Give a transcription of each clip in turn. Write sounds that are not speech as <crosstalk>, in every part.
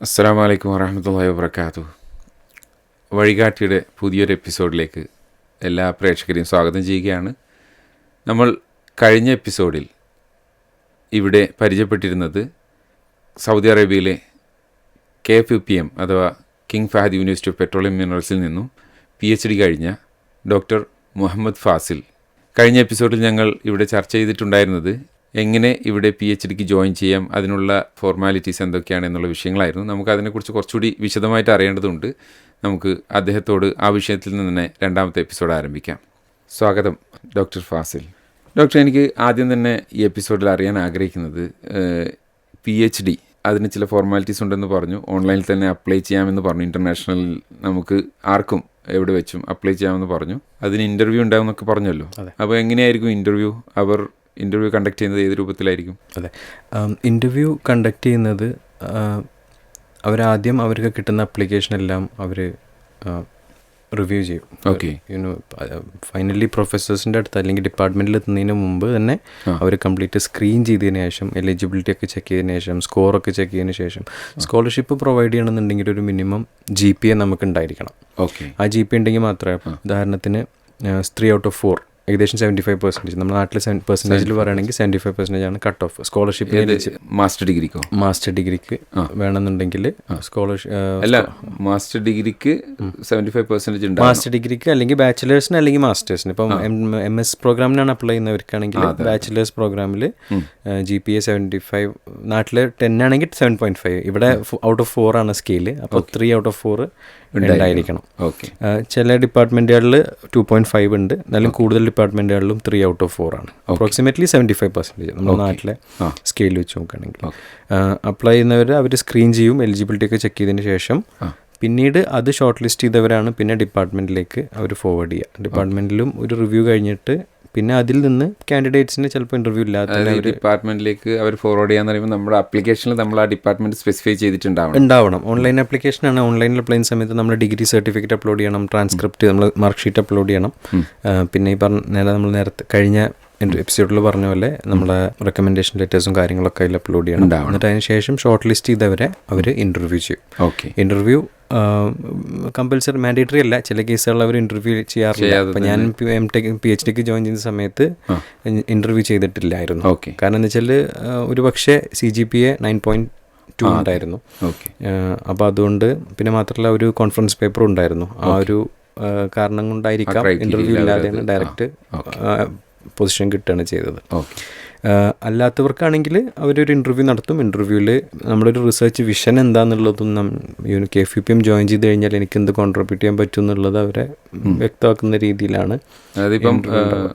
അസ്സാം വലൈക്കും വറഹമത്തല്ലാ വാബർക്കാത്തു വഴികാട്ടിയുടെ പുതിയൊരു എപ്പിസോഡിലേക്ക് എല്ലാ പ്രേക്ഷകരെയും സ്വാഗതം ചെയ്യുകയാണ്. നമ്മൾ കഴിഞ്ഞ എപ്പിസോഡിൽ ഇവിടെ പരിചയപ്പെട്ടിരുന്നത് സൗദി അറേബ്യയിലെ K F U P M അഥവാ king Fahd university of petroleum മിനറൽസിൽ നിന്നും പി എച്ച് ഡി കഴിഞ്ഞ ഡോക്ടർ മുഹമ്മദ് ഫാസിൽ. കഴിഞ്ഞ എപ്പിസോഡിൽ ഞങ്ങൾ ഇവിടെ ചർച്ച ചെയ്തിട്ടുണ്ടായിരുന്നത് എങ്ങനെ ഇവിടെ പി എച്ച് ഡിക്ക് ജോയിൻ ചെയ്യാം അതിനുള്ള ഫോർമാലിറ്റീസ് എന്തൊക്കെയാണ് എന്നുള്ള വിഷയങ്ങളായിരുന്നു. നമുക്ക് അതിനെക്കുറിച്ച് കുറച്ചുകൂടി വിശദമായിട്ട് അറിയേണ്ടതുണ്ട്. നമുക്ക് അദ്ദേഹത്തോട് ആ വിഷയത്തിൽ നിന്ന് തന്നെ രണ്ടാമത്തെ എപ്പിസോഡ് ആരംഭിക്കാം. സ്വാഗതം ഡോക്ടർ ഫാസിൽ. ഡോക്ടർ എനിക്ക് ആദ്യം തന്നെ ഈ എപ്പിസോഡിൽ അറിയാൻ ആഗ്രഹിക്കുന്നത് പി എച്ച് ഡി അതിന് ചില ഫോർമാലിറ്റീസ് ഉണ്ടെന്ന് പറഞ്ഞു. ഓൺലൈനിൽ തന്നെ അപ്ലൈ ചെയ്യാമെന്ന് പറഞ്ഞു. ഇന്റർനാഷണലിൽ നമുക്ക് ആർക്കും എവിടെ വെച്ചും അപ്ലൈ ചെയ്യാമെന്ന് പറഞ്ഞു. അതിന് ഇന്റർവ്യൂ ഉണ്ടാവും എന്നൊക്കെ പറഞ്ഞല്ലോ അപ്പോൾ എങ്ങനെയായിരിക്കും ഇന്റർവ്യൂ അവർ ഇന്റർവ്യൂ കണ്ടക്ട് ചെയ്യുന്നത് ഏത് രൂപത്തിലായിരിക്കും? അതെ. ഇന്റർവ്യൂ കണ്ടക്ട് ചെയ്യുന്നത് അവരാദ്യം അവർക്ക് കിട്ടുന്ന അപ്ലിക്കേഷൻ എല്ലാം അവർ റിവ്യൂ ചെയ്യും. ഓക്കെ യുനോ ഫൈനലി പ്രൊഫസേഴ്സിന്റെ അടുത്ത് അല്ലെങ്കിൽ ഡിപ്പാർട്ട്മെന്റിൽ എത്തുന്നതിന് മുമ്പ് തന്നെ അവർ കംപ്ലീറ്റ് സ്ക്രീൻ ചെയ്തതിന് ശേഷം എലിജിബിലിറ്റി ഒക്കെ ചെക്ക് ചെയ്തതിന് ശേഷം സ്കോറൊക്കെ ചെക്ക് ചെയ്തതിന് ശേഷം സ്കോളർഷിപ്പ് പ്രൊവൈഡ് ചെയ്യണമെന്നുണ്ടെങ്കിൽ ഒരു മിനിമം ജി പി എ നമുക്ക് ഉണ്ടായിരിക്കണം ഓക്കെ ആ ജി പി ഉണ്ടെങ്കിൽ മാത്രമേ ഉദാഹരണത്തിന് ത്രീ ഔട്ട് ഓഫ് ഫോർ ഏകദേശം സെവന്റി ഫൈവ് പെർസെന്റേജ് നമ്മുടെ നാട്ടിലെ സെവൻ പെർസെന്റേജിൽ പറയുകയാണെങ്കിൽ സെവന്റി ഫൈവ് പെർസെന്റേജ് ആണ് കട്ട് ഓഫ് സ്കോളർഷിപ്പ് മാസ്റ്റർ ഡിഗ്രിക്കോ മാസ്റ്റർ ഡിഗ്രിക്ക് വേണമെന്നുണ്ടെങ്കിൽ സ്കോളർഷിപ്പ് അല്ല മാസ്റ്റർ ഡിഗ്രിക്ക് സെവന്റി ഫൈവ് പെർസെന്റേജ് ഉണ്ട് മാസ്റ്റർ ഡിഗ്രിക്ക് അല്ലെങ്കിൽ ബാച്ചിലേഴ്സിന് അല്ലെങ്കിൽ മാസ്റ്റേഴ്സിന് ഇപ്പം എം എസ് പ്രോഗ്രാമിനാണ് അപ്ലൈ ചെയ്യുന്നവർക്കാണെങ്കിൽ ബാച്ചിലേഴ്സ് പ്രോഗ്രാമിൽ G P A seventy five നാട്ടിൽ ടെൻ ആണെങ്കിൽ സെവൻ പോയിന്റ് ഫൈവ് ഇവിടെ ഔട്ട് ഓഫ് ഫോർ ആണ് സ്കെയിൽ അപ്പോൾ ത്രീ ഔട്ട് ഓഫ് ഫോർ ഉണ്ടായിരിക്കണം. ഓക്കെ ചില ഡിപ്പാർട്ട്മെന്റുകളിൽ ടു പോയിന്റ് ഫൈവ് ഉണ്ട്. എന്നാലും കൂടുതൽ ഡിപ്പാർട്ട്മെന്റുകളിലും ത്രീ ഔട്ട് ഓഫ് ഫോർ ആണ്. അപ്രോക്സിമേറ്റ്ലി സെവന്റി ഫൈവ് പെർസെന്റേജ് നമ്മുടെ നാട്ടിലെ സ്കെയിൽ വെച്ച് നോക്കുകയാണെങ്കിൽ. അപ്ലൈ ചെയ്യുന്നവർ അവർ സ്ക്രീൻ ചെയ്യും എലിജിബിലിറ്റി ഒക്കെ ചെക്ക് ചെയ്തതിന് ശേഷം പിന്നീട് അത് ഷോർട്ട് ലിസ്റ്റ് ചെയ്തവരാണ് പിന്നെ ഡിപ്പാർട്ട്മെന്റിലേക്ക് അവർ ഫോർവേഡ് ചെയ്യുക. ഡിപ്പാർട്ട്മെന്റിലും ഒരു റിവ്യൂ കഴിഞ്ഞിട്ട് പിന്നെ അതിൽ നിന്ന് കാൻഡിഡേറ്റ്സിന് ചിലപ്പോൾ ഇന്റർവ്യൂ ഇല്ലാത്ത ഡിപ്പാർട്ട്മെന്റിലേക്ക് അവർ ഫോർവേഡ് ചെയ്യാന്ന് പറയുമ്പോൾ നമ്മുടെ അപ്ലിക്കേഷനിൽ നമ്മൾ ആ ഡിപ്പാർട്ട്മെന്റ് സ്പെസിഫൈ ചെയ്തിട്ടുണ്ടാവണം. ഉണ്ടാവണം. ഓൺലൈൻ ആപ്ലിക്കേഷൻ ആണ്. ഓൺലൈനിൽ അപ്ലൈ ചെയ്യുന്ന സമയത്ത് നമ്മൾ ഡിഗ്രി സർട്ടിഫിക്കറ്റ് അപ്ലോഡ് ചെയ്യണം. ട്രാൻസ്ക്രിപ്റ്റ് നമ്മൾ മാർക്ക് ഷീറ്റ് അപ്ലോഡ് ചെയ്യണം. പിന്നെ ഈ പറഞ്ഞ നേരെ നമ്മൾ നേരത്തെ കഴിഞ്ഞ എപ്പിസോഡിൽ പറഞ്ഞ പോലെ നമ്മളെ റെക്കമെൻഡേഷൻ ലെറ്റേഴ്സും കാര്യങ്ങളൊക്കെ അതിൽ അപ്ലോഡ് ചെയ്യണം. എന്നിട്ട് അതിന് ശേഷം ഷോർട്ട് ലിസ്റ്റ് ചെയ്തവരെ അവർ ഇന്റർവ്യൂ ചെയ്യും. ഓക്കെ ഇന്റർവ്യൂ കമ്പൽസറി മാൻഡേറ്ററി അല്ല. ചില കേസുകളിൽ അവർ ഇന്റർവ്യൂ ചെയ്യാറില്ല. അപ്പം ഞാൻ എം ടെക് പി എച്ച് ഡിക്ക് ജോയിൻ ചെയ്യുന്ന സമയത്ത് ഇന്റർവ്യൂ ചെയ്തിട്ടില്ലായിരുന്നു. ഓക്കെ കാരണം എന്ന് വെച്ചാൽ ഒരു പക്ഷേ C G P A nine point two ഉണ്ടായിരുന്നു. ഓക്കെ അപ്പോൾ അതുകൊണ്ട് പിന്നെ മാത്രമല്ല ഒരു കോൺഫറൻസ് പേപ്പർ ഉണ്ടായിരുന്നു. ആ ഒരു കാരണം കൊണ്ടായിരിക്കാം ഇന്റർവ്യൂ ഇന്റർവ്യൂ ഇല്ലാതെ ഇല്ലാതെയാണ് ഡയറക്റ്റ് പൊസിഷൻ കിട്ടുകയാണ് ചെയ്തത്. ഓക്കെ അല്ലാത്തവർക്കാണെങ്കിൽ അവരൊരു ഇന്റർവ്യൂ നടത്തും. ഇന്റർവ്യൂവിൽ നമ്മളൊരു research vision എന്താണെന്നുള്ളതും K F P M join ചെയ്ത് കഴിഞ്ഞാൽ എനിക്ക് എന്ത് കോൺട്രിബ്യൂട്ട് ചെയ്യാൻ പറ്റും എന്നുള്ളത് അവരെ വ്യക്തമാക്കുന്ന രീതിയിലാണ്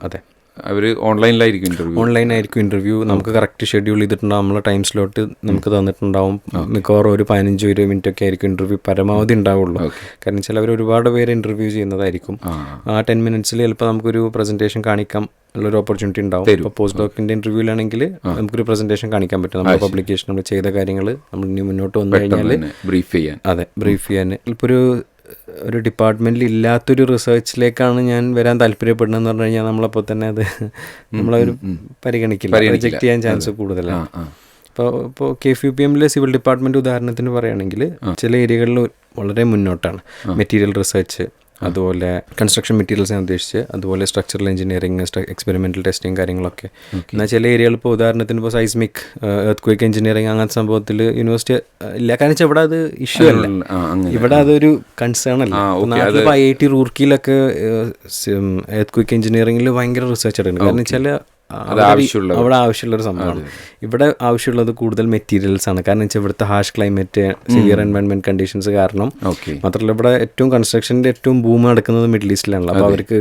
അതെ. അവർ ഓൺലൈനിലായിരിക്കും ഇന്റർവ്യൂ ഓൺലൈനായിരിക്കും ഇന്റർവ്യൂ നമുക്ക് കറക്റ്റ് ഷെഡ്യൂൾ ചെയ്തിട്ടുണ്ടാവും. നമ്മളെ ടൈം സ്ലോട്ട് നമുക്ക് തന്നിട്ടുണ്ടാവും. മിക്കവാറും ഒരു പതിനഞ്ചോ ഇരുപത് മിനിറ്റ് ഒക്കെ ആയിരിക്കും ഇന്റർവ്യൂ പരമാവധി ഉണ്ടാവുള്ളൂ. കാരണം ചിലവർ ഒരുപാട് പേര് ഇന്റർവ്യൂ ചെയ്യുന്നതായിരിക്കും. ആ. ആ ടെൻ മിനിറ്റ്സിൽ ചിലപ്പോൾ നമുക്കൊരു പ്രസന്റേഷൻ കാണിക്കാം ഉള്ളൊരു ഓപ്പർച്യൂണിറ്റി ഉണ്ടാവും. ഇപ്പോൾ പോസ്റ്റ് ഡോക്കിന്റെ ഇന്റർവ്യൂലാണെങ്കിൽ നമുക്കൊരു പ്രസന്റേഷൻ കാണിക്കാൻ പറ്റും. നമ്മുടെ പബ്ലിക്കേഷൻ നമ്മൾ ചെയ്ത കാര്യങ്ങൾ നമ്മൾ ഇനി മുന്നോട്ട് വന്നു കഴിഞ്ഞാൽ ബ്രീഫ് ചെയ്യാൻ. അതെ ബ്രീഫ് ചെയ്യാൻ ഇപ്പോൾ ഒരു ഒരു ഡിപ്പാർട്ട്മെന്റിൽ ഇല്ലാത്തൊരു റിസർച്ചിലേക്കാണ് ഞാൻ വരാൻ താല്പര്യപ്പെടുന്നതെന്ന് പറഞ്ഞു കഴിഞ്ഞാൽ നമ്മളപ്പോൾ തന്നെ അത് നമ്മളൊരു പരിഗണിക്കില്ല റിജക്ട് ചെയ്യാൻ ചാൻസ് കൂടുതലാണ്. ഇപ്പോൾ ഇപ്പോൾ കെ എഫ് യു പി എമ്മിലെ സിവിൽ ഡിപ്പാർട്ട്മെന്റ് ഉദാഹരണത്തിന് പറയുകയാണെങ്കിൽ ചില ഏരിയകളിൽ വളരെ മുന്നോട്ടാണ്. മെറ്റീരിയൽ റിസർച്ച് അതുപോലെ കൺസ്ട്രക്ഷൻ മെറ്റീരിയൽസ് ഞാൻ ഉദ്ദേശിച്ച് അതുപോലെ സ്ട്രക്ചറൽ എഞ്ചിനീയറിംഗ് എക്സ്പെരിമെന്റൽ ടെസ്റ്റിംഗ് കാര്യങ്ങളൊക്കെ. എന്നാൽ ചില ഏരിയകൾ ഇപ്പോൾ ഉദാഹരണത്തിന് ഇപ്പോൾ സൈസ്മിക് എർത്ത് ക്വേക്ക് എഞ്ചിനീയറിംഗ് അങ്ങനത്തെ സംഭവത്തിൽ യൂണിവേഴ്സിറ്റി ഇല്ല. കാരണം വെച്ചാൽ ഇവിടെ അത് ഇഷ്യൂ അല്ല. ഇവിടെ അതൊരു കൺസേൺ അല്ല. ഐ ഐ ടി റൂർക്കിയിലൊക്കെ എർത്ത് ക്വേക്ക് എഞ്ചിനീയറിംഗിൽ ഭയങ്കര റിസർച്ച് എടുക്കുന്നുണ്ട്. കാരണം വെച്ചാൽ ആവശ്യമുള്ള അവിടെ ആവശ്യമുള്ള ഒരു സംഭവമാണ്. ഇവിടെ ആവശ്യമുള്ളത് കൂടുതൽ മെറ്റീരിയൽസ് ആണ്. കാരണം വെച്ചാൽ ഇവിടുത്തെ harsh climate severe environment conditions കാരണം മാത്രമല്ല ഇവിടെ ഏറ്റവും കൺസ്ട്രക്ഷന്റെ ഏറ്റവും ഭൂമി നടക്കുന്നത് മിഡിൽ ഈസ്റ്റിലാണല്ലോ അപ്പോൾ അവർക്ക്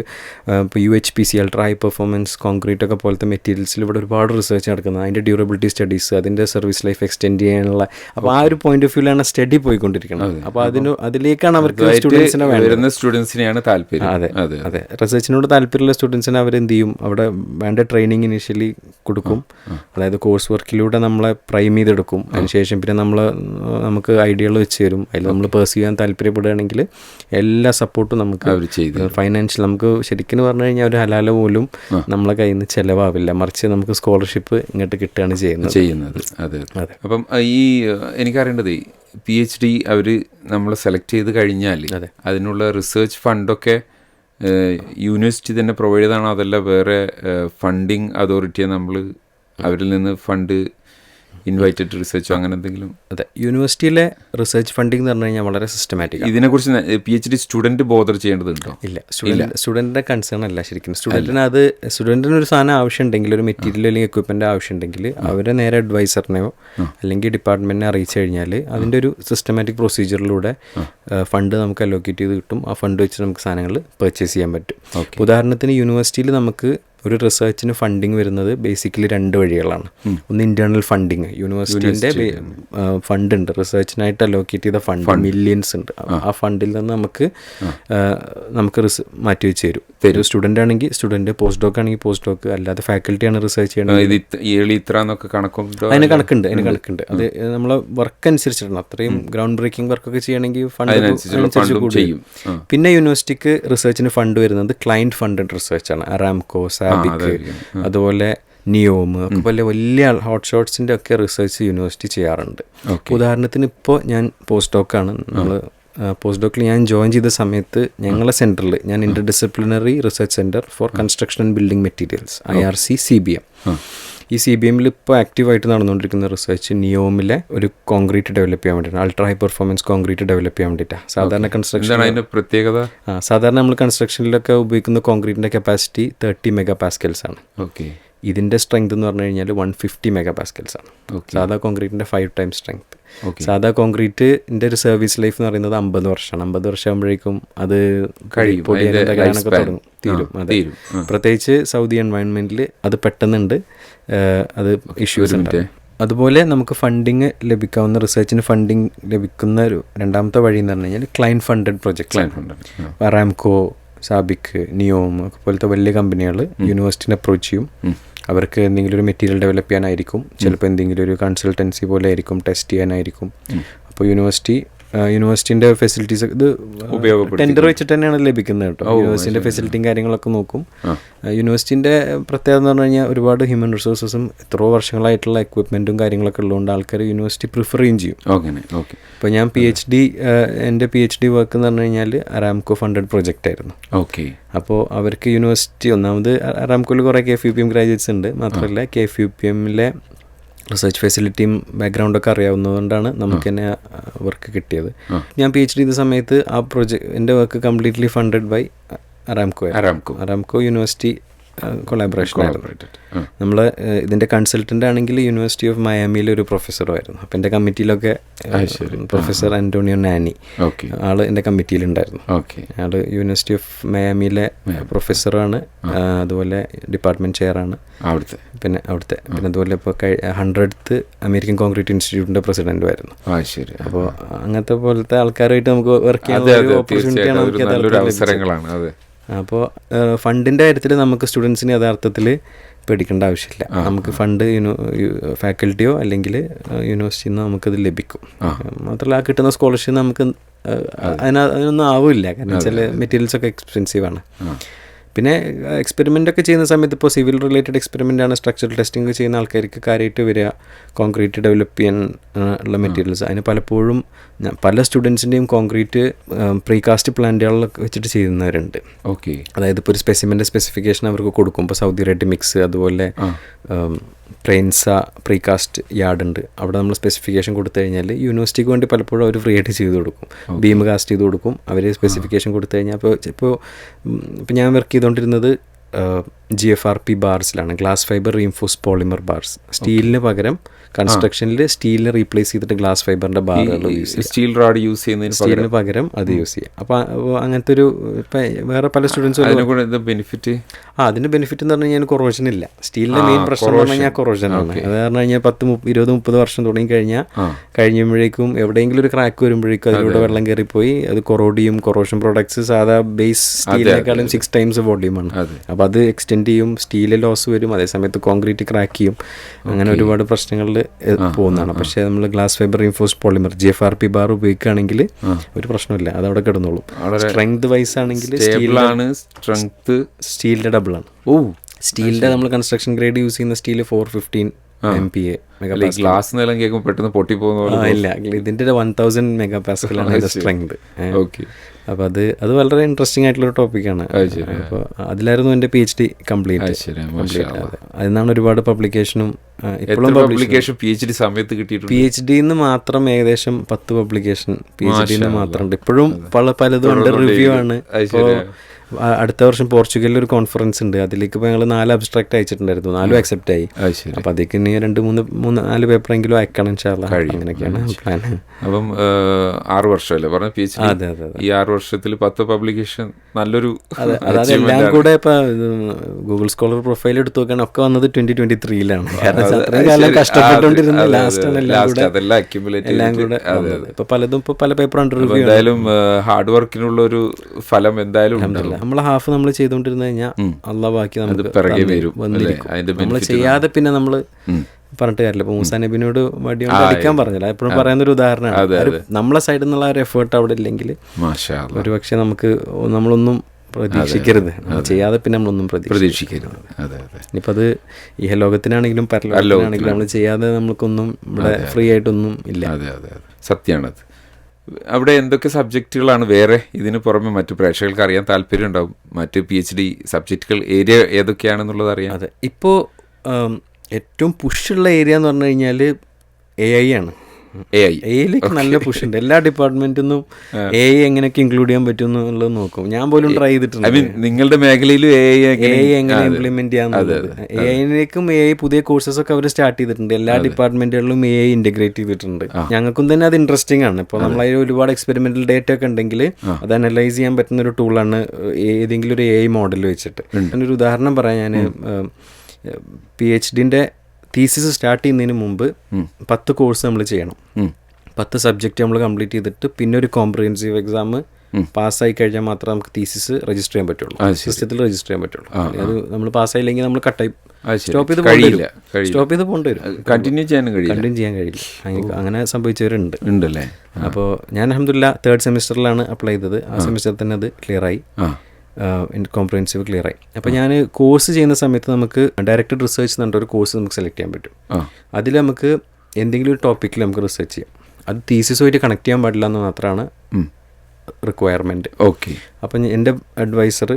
ഇപ്പോൾ U H P C ultra high performance concrete ഒക്കെ പോലത്തെ മെറ്റീരിയൽസിൽ ഇവിടെ ഒരുപാട് റിസർച്ച് നടക്കുന്നത് അതിന്റെ ഡ്യൂറബിലിറ്റി സ്റ്റഡീസ് അതിന്റെ സർവീസ് ലൈഫ് എക്സ്റ്റെൻഡ് ചെയ്യാനുള്ള അപ്പോൾ ആ ഒരു പോയിന്റ് ഓഫ് വ്യൂലാണ് സ്റ്റഡി പോയിക്കൊണ്ടിരിക്കുന്നത് അപ്പോൾ അതിന് അതിലേക്കാണ് അവർക്ക് സ്റ്റുഡൻസിനെ വരുന്ന സ്റ്റുഡൻസിനെയാണ് താല്പര്യം. അതെ അതെ. റിസർച്ചിനോട് താല്പര്യമുള്ള അവർ അവരെന്ത് ചെയ്യും? അവിടെ വേണ്ട ട്രെയിനിങ് ഇനിഷ്യലി കൊടുക്കും. അതായത് കോഴ്സ് വർക്കിലൂടെ നമ്മളെ പ്രൈം ചെയ്തെടുക്കും. അതിനുശേഷം പിന്നെ നമ്മൾ നമുക്ക് ഐഡിയകൾ വെച്ച് തരും. അതിൽ നമ്മൾ പേഴ്സ് ചെയ്യാൻ താല്പര്യപ്പെടുകയാണെങ്കിൽ എല്ലാ സപ്പോർട്ടും നമുക്ക് അവർ ചെയ്ത് ഫൈനാൻഷ്യൽ നമുക്ക് ശരിക്കും പറഞ്ഞു കഴിഞ്ഞാൽ ഒരു ഹലാല പോലും നമ്മളെ കയ്യിൽ നിന്ന് ചിലവാവില്ല. മറിച്ച് നമുക്ക് സ്കോളർഷിപ്പ് ഇങ്ങോട്ട് കിട്ടുകയാണ് ചെയ്യുന്നത്. ചെയ്യുന്നത്. അതെ അതെ. അപ്പം ഈ എനിക്കറിയേണ്ടത് പി എച്ച് ഡി അവർ നമ്മൾ സെലക്ട് ചെയ്ത് കഴിഞ്ഞാൽ അതിനുള്ള റിസർച്ച് ഫണ്ടൊക്കെ യൂണിവേഴ്സിറ്റി തന്നെ പ്രൊവൈഡ് ചെയ്താണോ അതല്ല വേറെ ഫണ്ടിങ് അതോറിറ്റിയെ നമ്മൾ അവരിൽ നിന്ന് ഫണ്ട് ഇൻവൈറ്റഡ് റിസർച്ചോ അങ്ങനെ എന്തെങ്കിലും അതെ. യൂണിവേഴ്സിറ്റിയിലെ റിസർച്ച് ഫണ്ടിങ് എന്ന് പറഞ്ഞു കഴിഞ്ഞാൽ വളരെ സിസ്റ്റമാറ്റിക് ഇതിനെക്കുറിച്ച് P H D student bother ചെയ്യേണ്ടതുണ്ടോ? ഇല്ല. സ്റ്റുഡന്റ് സ്റ്റുഡന്റിന്റെ കൺസേൺ അല്ല ശരിക്കും. സ്റ്റുഡന്റിന് അത് സ്റ്റുഡന്റിന് ഒരു സാധനം ആവശ്യമുണ്ടെങ്കിൽ ഒരു മെറ്റീരിയൽ അല്ലെങ്കിൽ എക്വിപ്മെന്റ് ആവശ്യമുണ്ടെങ്കിൽ അവരെ നേരെ അഡ്വൈസറിനെയോ അല്ലെങ്കിൽ ഡിപ്പാർട്ട്മെന്റിനെ അറിയിച്ചു കഴിഞ്ഞാൽ അതിന്റെ ഒരു സിസ്റ്റമാറ്റിക് പ്രൊസീജിയറിലൂടെ ഫണ്ട് നമുക്ക് അലോക്കേറ്റ് ചെയ്ത് കിട്ടും. ആ ഫണ്ട് വെച്ച് നമുക്ക് സാധനങ്ങൾ പർച്ചേസ് ചെയ്യാൻ പറ്റും. ഉദാഹരണത്തിന് യൂണിവേഴ്സിറ്റിയിൽ നമുക്ക് ഒരു റിസർച്ചിന് ഫണ്ടിങ് വരുന്നത് ബേസിക്കലി രണ്ട് വഴികളാണ്. ഒന്ന് ഇന്റേണൽ ഫണ്ടിങ് യൂണിവേഴ്സിറ്റിന്റെ ഫണ്ട് ഉണ്ട്. റിസർച്ചിനായിട്ട് അലോക്കേറ്റ് ചെയ്ത ഫണ്ട് മില്യൻസ് ഉണ്ട്. ആ. ഫണ്ടിൽ നിന്ന് നമുക്ക് നമുക്ക് റിസ് മാറ്റി വെച്ച് തരും. ഒരു സ്റ്റുഡന്റ് ആണെങ്കിൽ സ്റ്റുഡന്റ് പോസ്റ്റ് ഡോക്ക് ആണെങ്കിൽ പോസ്റ്റ് ഡോക്ക് അല്ലാതെ ഫാക്കൽറ്റിയാണ് റിസർച്ച് ചെയ്യേണ്ടത്. ഇത്ര അതിന് കണക്കുണ്ട് അതിന് കണക്കുണ്ട്. അത് നമ്മളെ വർക്ക് അനുസരിച്ചിട്ടാണ്. അത്രയും ഗ്രൗണ്ട് ബ്രേക്കിംഗ് വർക്കൊക്കെ ചെയ്യണമെങ്കിൽ ഫണ്ട് അനുസരിച്ച് കൂടും. പിന്നെ യൂണിവേഴ്സിറ്റിക്ക് റിസർച്ചിന് ഫണ്ട് വരുന്നത് ക്ലയന്റ് ഫണ്ടഡ് റിസർച്ച് ആണ്. അറാംകോ സാബിക് അതായിരിക്കും. അതുപോലെ നിയോം ഒക്കെ വലിയ വലിയ ഹോട്ട് ഷോട്ട്സിന്റെ ഒക്കെ റിസർച്ച് യൂണിവേഴ്സിറ്റി ചെയ്യാറുണ്ട്. ഉദാഹരണത്തിന് ഇപ്പോൾ ഞാൻ പോസ്റ്റ് ഡോക്കാണ് നമ്മൾ പോസ്റ്റ് ഡോക്കിൽ ഞാൻ ജോയിൻ ചെയ്ത സമയത്ത് ഞങ്ങളെ സെന്ററിൽ ഞാൻ interdisciplinary research centre for construction and building materials I R C C B M ഈ സി ബി എമ്മിൽ ഇപ്പോൾ ആക്റ്റീവായിട്ട് നടന്നുകൊണ്ടിരിക്കുന്ന റിസർച്ച് നിയോമിലെ ഒരു കോൺക്രീറ്റ് ഡെവലപ്പ് ചെയ്യാൻ വേണ്ടിയിട്ടാണ് ultra high performance concrete develop ചെയ്യാൻ വേണ്ടിയിട്ടാണ് സാധാരണ കൺസ്ട്രക്ഷൻ അതിന്റെ പ്രത്യേകത? ആ സാധാരണ നമ്മൾ കൺസ്ട്രക്ഷനിലൊക്കെ ഉപയോഗിക്കുന്ന കോൺക്രീറ്റിന്റെ കപ്പാസിറ്റി തേർട്ടി മെഗാ പാസ്കൽസ് ആണ്. ഓക്കെ ഇതിന്റെ സ്ട്രെങ്ത് എന്ന് പറഞ്ഞു കഴിഞ്ഞാൽ വൺ ഫിഫ്റ്റി മെഗാ പാസ്കൽസ് ആണ് സാധാ കോൺക്രീറ്റിന്റെ ഫൈവ് ടൈം സ്ട്രെങ്ത് സാധാ കോൺക്രീറ്റിന്റെ ഒരു സർവീസ് ലൈഫ് എന്ന് പറയുന്നത് അമ്പത് വർഷമാണ്. അമ്പത് വർഷം ആകുമ്പോഴേക്കും അത് കഴിയും. തുടങ്ങും. തീരും. അതെ. പ്രത്യേകിച്ച് സൗദി എൻവയൺമെന്റിൽ അത് പെട്ടെന്നുണ്ട്. അത് ഇഷ്യൂസ് ഉണ്ട്. അതുപോലെ നമുക്ക് ഫണ്ടിങ് ലഭിക്കാവുന്ന റിസർച്ചിന് ഫണ്ടിങ് ലഭിക്കുന്ന ഒരു രണ്ടാമത്തെ വഴി എന്ന് പറഞ്ഞു കഴിഞ്ഞാൽ client funded project client funded Aramco Ramco Sabic Neom ഒക്കെ പോലത്തെ വലിയ കമ്പനികൾ യൂണിവേഴ്സിറ്റിനെ അപ്രോച്ച് ചെയ്യും. അവർക്ക് എന്തെങ്കിലും ഒരു മെറ്റീരിയൽ ഡെവലപ്പ് ചെയ്യാനായിരിക്കും. ചിലപ്പോൾ എന്തെങ്കിലും ഒരു കൺസൾട്ടൻസി പോലെ ആയിരിക്കും ടെസ്റ്റ് ചെയ്യാനായിരിക്കും. അപ്പോൾ യൂണിവേഴ്സിറ്റി യൂണിവേഴ്സിറ്റിന്റെ ഫെസിലിറ്റീസ് ഇത്. ടെൻഡർ വെച്ചിട്ട് തന്നെയാണ് ലഭിക്കുന്നത് കേട്ടോ. യൂണിവേഴ്സിറ്റിന്റെ ഫെസിലിറ്റിയും കാര്യങ്ങളൊക്കെ നോക്കും. യൂണിവേഴ്സിറ്റിന്റെ പ്രത്യേകത എന്ന് പറഞ്ഞു കഴിഞ്ഞാൽ ഒരുപാട് ഹ്യൂമൻ റിസോഴ്സസും എത്രയോ വർഷങ്ങളായിട്ടുള്ള എക്വിപ്മെന്റും കാര്യങ്ങളൊക്കെ ഉള്ളതുകൊണ്ട് ആൾക്കാർ യൂണിവേഴ്സിറ്റി പ്രിഫർ ചെയ്യും ചെയ്യും. Okay okay. ഇപ്പോൾ ഞാൻ പി എച്ച് ഡി എന്റെ പി എച്ച് ഡി വർക്ക് എന്ന് പറഞ്ഞു കഴിഞ്ഞാൽ അറാംകോ ഫണ്ടഡ് പ്രൊജക്റ്റ് ആയിരുന്നു. ഓക്കെ. അപ്പോൾ അവർക്ക് യൂണിവേഴ്സിറ്റി ഒന്നാമത് അറാംകോയിൽ കുറേ K F U P M graduates ഉണ്ട്. മാത്രമല്ല കെ എഫ് യു പി എമ്മിലെ റിസർച്ച് ഫെസിലിറ്റിയും ബാക്ക്ഗ്രൗണ്ടൊക്കെ അറിയാവുന്നതുകൊണ്ടാണ് നമുക്ക് തന്നെ വർക്ക് കിട്ടിയത്. ഞാൻ പി എച്ച് ഡി ചെയ്ത സമയത്ത് ആ പ്രൊജക്ട് എന്റെ work completely funded by Aramco Aramco Aramco university collaboration ആയിരുന്നു. നമ്മൾ ഇതിന്റെ കൺസൾട്ടന്റ് ആണെങ്കിൽ യൂണിവേഴ്സിറ്റി ഓഫ് മയാമിയിലെ ഒരു പ്രൊഫസറുമായിരുന്നു അപ്പം എന്റെ കമ്മിറ്റിയിലൊക്കെ പ്രൊഫസർ ആന്റോണിയോ നാനി ഓക്കെ ആൾ എന്റെ കമ്മിറ്റിയിലുണ്ടായിരുന്നു ഓക്കെ ആൾ യൂണിവേഴ്സിറ്റി ഓഫ് മയാമിയിലെ പ്രൊഫസറാണ് അതുപോലെ ഡിപ്പാർട്ട്മെന്റ് ചെയറാണ് അവിടുത്തെ. പിന്നെ അവിടുത്തെ. പിന്നെ അതുപോലെ ഇപ്പോൾ ഹൺഡ്രഡ്ത്ത് അമേരിക്കൻ കോൺക്രീറ്റ് ഇൻസ്റ്റിറ്റ്യൂട്ടിന്റെ പ്രസിഡന്റുമായിരുന്നു ആയിരുന്നു. ശരി. അപ്പോൾ അങ്ങനത്തെ പോലത്തെ ആൾക്കാരുമായിട്ട് നമുക്ക് വർക്ക് ചെയ്യാൻ ഓപ്പർച്യൂണിറ്റിയാണ് നമുക്ക്. അവസരങ്ങളാണ്. അതെ. അപ്പോൾ ഫണ്ടിന്റെ കാര്യത്തിൽ നമുക്ക് സ്റ്റുഡൻസിന് യഥാർത്ഥത്തിൽ പേടിക്കേണ്ട ആവശ്യമില്ല. നമുക്ക് ഫണ്ട് യൂണോ ഫാക്കൽറ്റിയോ അല്ലെങ്കിൽ യൂണിവേഴ്സിറ്റിയിൽ നിന്ന് നമുക്കത് ലഭിക്കും. മാത്രമല്ല ആ കിട്ടുന്ന സ്കോളർഷിപ്പ് നമുക്ക് അതിനൊന്നും ആവില്ല കാരണം വെച്ചാൽ മെറ്റീരിയൽസ് ഒക്കെ എക്സ്പെൻസീവ് ആണ് പിന്നെ എക്സ്പെരിമെന്റ് ഒക്കെ ചെയ്യുന്ന സമയത്ത് ഇപ്പോൾ സിവിൽ റിലേറ്റഡ് എക്സ്പെരിമെന്റ് ആണ് സ്ട്രക്ചറൽ ടെസ്റ്റിംഗ് ചെയ്യുന്ന ആൾക്കാർക്ക് കാര്യമായിട്ട് വരിക. കോൺക്രീറ്റ് ഡെവലപ്പ് ചെയ്യാൻ ഉള്ള മെറ്റീരിയൽസ് അതിന് പലപ്പോഴും പല സ്റ്റുഡൻസിന്റെയും കോൺക്രീറ്റ് പ്രീകാസ്റ്റ് പ്ലാന്റുകളിലൊക്കെ വെച്ചിട്ട് ചെയ്യുന്നവരുണ്ട്. ഓക്കെ അതായത് ഇപ്പോൾ ഒരു സ്പെസിമെന്റെ സ്പെസിഫിക്കേഷൻ അവർക്ക് കൊടുക്കും ഇപ്പോൾ സൗദി റെഡ് മിക്സ് അതുപോലെ പ്രെയിൻസ പ്രീകാസ്റ്റ് യാർഡ് ഉണ്ട്. അവിടെ നമ്മൾ സ്പെസിഫിക്കേഷൻ കൊടുത്തു കഴിഞ്ഞാൽ യൂണിവേഴ്സിറ്റിക്ക് വേണ്ടി പലപ്പോഴും അവർ ഫ്രീ ആയിട്ട് ചെയ്ത് കൊടുക്കും. ബീം കാസ്റ്റ് ചെയ്ത് കൊടുക്കും. അവർ സ്പെസിഫിക്കേഷൻ കൊടുത്തു കഴിഞ്ഞാൽ അപ്പോൾ ഇപ്പോൾ ഇപ്പോൾ ഞാൻ വർക്ക് ചെയ്തുകൊണ്ടിരുന്നത് G F R P ബാർസിലാണ് glass fibre reinforce polymer bars സ്റ്റീലിന് പകരം കൺസ്ട്രക്ഷനിൽ സ്റ്റീലിനെ റീപ്ലേസ് ചെയ്തിട്ട് ഗ്ലാസ് ഫൈബറിന്റെ ബാറുകൾ യൂസ് ചെയ്യും. സ്റ്റീൽ റോഡ് യൂസ് ചെയ്യുന്നതിന് സ്റ്റീലിന് പകരം അത് യൂസ് ചെയ്യാം. അപ്പോൾ അങ്ങനത്തെ ഒരു ഇപ്പം വേറെ പല സ്റ്റുഡൻസും ബെനിഫിറ്റ് ആ അതിന്റെ ബെനിഫിറ്റ് എന്ന് പറഞ്ഞു കഴിഞ്ഞാൽ കൊറോഷൻ ഇല്ല. സ്റ്റീലിന്റെ മെയിൻ പ്രശ്നം എന്ന് പറഞ്ഞാൽ കൊറോഷൻ ആണ്. അത് പറഞ്ഞു കഴിഞ്ഞാൽ പത്ത് ഇരുപത് മുപ്പത് വർഷം തുടങ്ങി കഴിഞ്ഞാൽ കഴിയുമ്പോഴേക്കും എവിടെയെങ്കിലും ഒരു ക്രാക്ക് വരുമ്പോഴേക്കും അതിലൂടെ വെള്ളം കയറിപ്പോയി അത് കൊറോഡിയും കൊറോഷൻ പ്രോഡക്ട്സ് സാധാ ബേസ് സ്റ്റീലിനേക്കാളും സിക്സ് ടൈംസ് വോളിയമാണ് ആണ്. അപ്പോൾ അത് എക്സ്റ്റെൻഡ് ചെയ്യും സ്റ്റീൽ ലോസ് വരും അതേസമയത്ത് കോൺക്രീറ്റ് ക്രാക്ക് ചെയ്യും. അങ്ങനെ ഒരുപാട് പ്രശ്നങ്ങളിൽ പോകുന്നതാണ്. പക്ഷേ നമ്മൾ glass fibre reinforce polymer G F R P bar ഉപയോഗിക്കുകയാണെങ്കിൽ ഒരു പ്രശ്നമില്ല അത് അവിടെ കിടന്നോളും. സ്ട്രെങ്ത് വൈസ് ആണെങ്കിൽ സ്റ്റീൽ ടേബിളാണ് സ്ട്രെങ്ത് സ്റ്റീലിന്റെ ഡബിൾ ആണ് ഓ സ്റ്റീലിന്റെ നമ്മൾ കൺസ്ട്രക്ഷൻ ഗ്രേഡ് യൂസ് ചെയ്യുന്ന steel four fifteen M P A glass നിലം കേൾക്കുമ്പോൾ പെട്ടെന്ന് പൊട്ടിപ്പോകുന്ന ഇല്ല. ഇതിന്റെ വൺ തൗസൻഡ് മെഗാ പാസ്കലാണ് സ്ട്രെങ്ത്. ഓക്കെ. അപ്പോൾ അത് അത് വളരെ ഇൻട്രസ്റ്റിംഗ് ആയിട്ടുള്ള ടോപ്പിക്കാണ് അപ്പോൾ അതിലായിരുന്നു എന്റെ പി എച്ച് ഡി കംപ്ലീറ്റ് അതിൽ നിന്നാണ് ഒരുപാട് പബ്ലിക്കേഷനും ഇപ്പോഴും പബ്ലിക്കേഷൻ പി എച്ച് ഡി സമയത്ത് കിട്ടിയിട്ട് പി എച്ച് ഡിന്ന് മാത്രം ഏകദേശം പത്ത് പബ്ലിക്കേഷൻ പി എച്ച് ഡിന്ന് മാത്രം ഉണ്ട് ഇപ്പോഴും പല പലതും ഉണ്ട്. റിവ്യൂ ആണ്. ഇപ്പോൾ അടുത്ത വർഷം പോർച്ചുഗലിൽ ഒരു കോൺഫറൻസ് ഉണ്ട്. അതിലേക്ക് ഇപ്പോൾ ഞങ്ങൾ നാല് അബ്സ്ട്രാക്ട് അയച്ചിട്ടുണ്ടായിരുന്നു. നാലും അക്സെപ്റ്റ് ആയി. അപ്പോൾ അതിലേക്ക് ഇനി രണ്ട് മൂന്ന് മൂന്ന് നാല് പേപ്പറെങ്കിലും അയക്കണം അങ്ങനെയൊക്കെയാണ് പ്ലാൻ അപ്പം ആറ് വർഷമല്ലേ? പറഞ്ഞ പി എച്ച് അതെ അതെ. ഈ ആറ് വർഷത്തിൽ പത്ത് പബ്ലിക്കേഷൻ നല്ലൊരു അതായത് എല്ലാം കൂടെ ഇപ്പൊ ഗൂഗിൾ സ്കോളർ പ്രൊഫൈൽ എടുത്തു നോക്കാൻ ഒക്കെ വന്നത് ട്വന്റി ട്വന്റി ത്രീയിലാണ് കാരണം കഷ്ടപ്പെട്ടുകൊണ്ടിരുന്ന ലാസ്റ്റ്. ഇപ്പൊ പലതും ഇപ്പൊ പല പേപ്പർ അണ്ടർ എന്തായാലും ഹാർഡ് വർക്കിനുള്ള ഒരു ഫലം എന്തായാലും നമ്മൾ നമ്മളെ ഹാഫ് നമ്മൾ ചെയ്തുകൊണ്ടിരുന്ന കഴിഞ്ഞാൽ അല്ല ബാക്കി നമുക്ക് വരും? നമ്മൾ ചെയ്യാതെ പിന്നെ നമ്മൾ പറഞ്ഞിട്ട് കാര്യമില്ല. ഇപ്പൊ മൂസാ നബിനോട് വടി കൊണ്ട് അടിക്കാൻ പറഞ്ഞില്ല. എപ്പോഴും പറയുന്ന ഒരു ഉദാഹരണമാണ്. നമ്മളെ സൈഡിൽ നിന്നുള്ള ഒരു എഫേർട്ട് അവിടെ ഇല്ലെങ്കിൽ. ഒരുപക്ഷെ നമുക്ക് നമ്മളൊന്നും പ്രതീക്ഷിക്കരുത്. ചെയ്യാതെ പിന്നെ നമ്മളൊന്നും പ്രതീക്ഷിക്കും പ്രതീക്ഷിക്കരുത്. അതെ അതെ. ഇനിയിപ്പോൾ അത് ഈ ലോകത്തിനാണെങ്കിലും പരലോകത്തിനാണെങ്കിലും നമ്മൾ ചെയ്യാതെ നമുക്കൊന്നും ഇവിടെ ഫ്രീ ആയിട്ടൊന്നും ഇല്ല. അതെ അതെ സത്യമാണത് അവിടെ എന്തൊക്കെ സബ്ജക്റ്റുകളാണ് വേറെ ഇതിന് പുറമെ മറ്റു പ്രേക്ഷകർക്ക് അറിയാൻ താല്പര്യം ഉണ്ടാവും മറ്റ് പി എച്ച് ഡി സബ്ജക്റ്റുകൾ ഏരിയ ഏതൊക്കെയാണെന്നുള്ളത് അറിയാം അതെ. ഇപ്പോൾ ഏറ്റവും പുഷുള്ള ഏരിയ എന്ന് പറഞ്ഞു കഴിഞ്ഞാൽ എ ഐ ആണ്. എ ഐ എയിലേക്ക് നല്ല പുഷ് ഉണ്ട്. എല്ലാ ഡിപ്പാർട്ട്മെന്റിൽ നിന്നും എ ഐ എങ്ങനെയൊക്കെ ഇൻക്ലൂഡ് ചെയ്യാൻ പറ്റും എന്നുള്ളത് നോക്കും. ഞാൻ പോലും ട്രൈ ചെയ്തിട്ടുണ്ട്. നിങ്ങളുടെ മേഖലയിലും എ ഐ എങ്ങനെ ഇംപ്ലിമെന്റ് ചെയ്യാന്നുള്ളത്. എ ഐനേക്കും എ ഐ പുതിയ കോഴ്സസ് ഒക്കെ അവർ സ്റ്റാർട്ട് ചെയ്തിട്ടുണ്ട്. എല്ലാ ഡിപ്പാർട്ട്മെന്റുകളിലും എ ഐ ഇന്റഗ്രേറ്റ് ചെയ്തിട്ടുണ്ട്. ഞങ്ങൾക്കും തന്നെ അത് ഇൻട്രസ്റ്റിംഗ് ആണ്. ഇപ്പോൾ നമ്മൾ ഒരുപാട് എക്സ്പെരിമെന്റൽ ഡേറ്റ ഒക്കെ ഉണ്ടെങ്കിൽ അത് അനലൈസ് ചെയ്യാൻ പറ്റുന്ന ഒരു ടൂളാണ് ഏതെങ്കിലും ഒരു എ ഐ മോഡൽ വെച്ചിട്ട്. ഒരു ഉദാഹരണം പറയാം. ഞാൻ പി എച്ച് ഡിന്റെ തീസിസ് സ്റ്റാർട്ട് ചെയ്യുന്നതിന് മുമ്പ് പത്ത് കോഴ്സ് നമ്മൾ ചെയ്യണം. പത്ത് സബ്ജക്റ്റ് നമ്മൾ കംപ്ലീറ്റ് ചെയ്തിട്ട് പിന്നെ ഒരു കോംപ്രിഹെൻസീവ് എക്സാം പാസ്സായി കഴിഞ്ഞാൽ മാത്രമേ നമുക്ക് തീസിസ് രജിസ്റ്റർ ചെയ്യാൻ പറ്റുള്ളൂ. സിസ്റ്റത്തിൽ രജിസ്റ്റർ ചെയ്യാൻ പറ്റുള്ളൂ. അത് നമ്മൾ പാസ്സായില്ലെങ്കിൽ നമ്മൾ കട്ടായി സ്റ്റോപ്പ് ചെയ്ത് കഴിയില്ല. സ്റ്റോപ്പ് ചെയ്ത് പോകേണ്ടി വരും. കണ്ടിന്യൂ ചെയ്യാൻ കഴിയില്ല. കണ്ടിന്യൂ ചെയ്യാൻ കഴിയില്ല. അങ്ങനെ- സംഭവിച്ചവരുണ്ട്. ഉണ്ടല്ലേ? അപ്പോൾ ഞാൻ അഹമ്മദില്ല തേർഡ് സെമിസ്റ്ററിലാണ് അപ്ലൈ ചെയ്തത്. ആ സെമിസ്റ്ററിൽ തന്നെ അത് ക്ലിയർ ആയി. കോംപ്രിഹെൻസീവ് ക്ലിയർ ആയി. അപ്പോൾ ഞാൻ കോഴ്സ് ചെയ്യുന്ന സമയത്ത് നമുക്ക് ഡയറക്റ്റഡ് റിസർച്ച് എന്ന് ഒരു കോഴ്സ് നമുക്ക് സെലക്ട് ചെയ്യാൻ പറ്റും. അതിൽ നമുക്ക് എന്തെങ്കിലും ഒരു ടോപ്പിക്കിൽ നമുക്ക് റിസർച്ച് ചെയ്യാം. അത് തീസിസുമായിട്ട് കണക്ട് ചെയ്യാൻ പാടില്ല എന്ന് മാത്രമാണ് റിക്വയർമെന്റ് ഓക്കെ അപ്പം എന്റെ അഡ്വൈസർ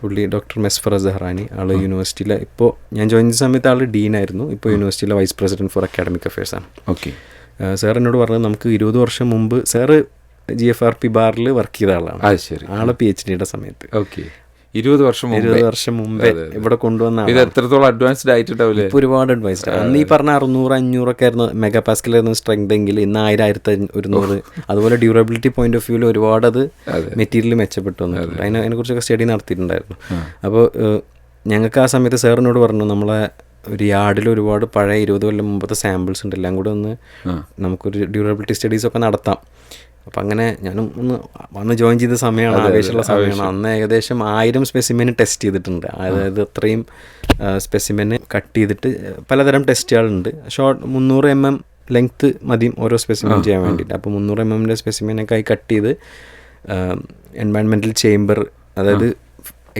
പുള്ളി ഡോക്ടർ മെസ്ഫർ സഹറാനി ആൾ യൂണിവേഴ്സിറ്റിയിലെ ഇപ്പോൾ ഞാൻ ജോയിൻ ചെയ്ത സമയത്ത് ആൾ ഡീനായിരുന്നു ഇപ്പോൾ യൂണിവേഴ്സിറ്റിയിലെ വൈസ് പ്രസിഡന്റ് ഫോർ അക്കാഡമിക് അഫയേഴ്സാണ് ഓക്കെ സാർ എന്നോട് പറഞ്ഞത് നമുക്ക് ഇരുപത് വർഷം മുമ്പ് sir G F R P ബാറിൽ വർക്ക് ചെയ്ത ആളാണ്. അത് ശരി. ആളെ പി എച്ച് ഡിയുടെ സമയത്ത്. ഓക്കെ. ഇരുപത് വർഷം മുമ്പ്. ഇരുപത് വർഷം മുമ്പേ ഇവിടെ കൊണ്ടുവന്ന ഇത് എത്രത്തോളം അഡ്വാൻസ്ഡ് ആയിട്ടുണ്ടാവില്ലേ ഇപ്പൊ ഒരുപാട് ആണ് അന്ന് ഈ പറഞ്ഞ അറുന്നൂറ് അഞ്ഞൂറൊക്കെ ആയിരുന്നു മെഗാ പാസ്കലായിരുന്നു സ്ട്രെങ്ത് എങ്കിൽ ഇന്ന് ആയിരം ആയിരത്തി ഒരുന്നൂറ്. അതുപോലെ ഡ്യൂറബിലിറ്റി പോയിന്റ് ഓഫ് വ്യൂവിൽ ഒരുപാട് അത് മെറ്റീരിയൽ മെച്ചപ്പെട്ടു വന്നിട്ടുണ്ട്. അതിനെ അതിനെക്കുറിച്ചൊക്കെ സ്റ്റഡി നടത്തിയിട്ടുണ്ടായിരുന്നു. അപ്പോൾ ഞങ്ങൾക്ക് ആ സമയത്ത് സാറിനോട് പറഞ്ഞു നമ്മളെ ഒരു യാർഡിൽ ഒരുപാട് പഴയ ഇരുപത് കൊല്ലം മുമ്പത്തെ സാമ്പിൾസ് ഉണ്ട്. എല്ലാം കൂടെ ഒന്ന് നമുക്കൊരു ഡ്യൂറബിലിറ്റി സ്റ്റഡീസ് ഒക്കെ നടത്താം. അപ്പം അങ്ങനെ ഞാനും ഒന്ന് വന്ന് ജോയിൻ ചെയ്ത സമയമാണ് ആവേശമുള്ള സമയമാണ്. അന്ന് ഏകദേശം ആയിരം സ്പെസിമെന് ടെസ്റ്റ് ചെയ്തിട്ടുണ്ട്. അതായത് അത്രയും സ്പെസിമെന് കട്ട് ചെയ്തിട്ട് പലതരം ടെസ്റ്റുകളുണ്ട് ഷോർട്ട് മുന്നൂറ് എം എം ലെങ്ത്ത് മതി ഓരോ സ്പെസിമെൻ ചെയ്യാൻ വേണ്ടിയിട്ട്. അപ്പോൾ മുന്നൂറ് എം എമ്മിന്റെ സ്പെസിമെനൊക്കെ ആയി കട്ട് ചെയ്ത് എൻവയൺമെന്റൽ ചേംബർ അതായത്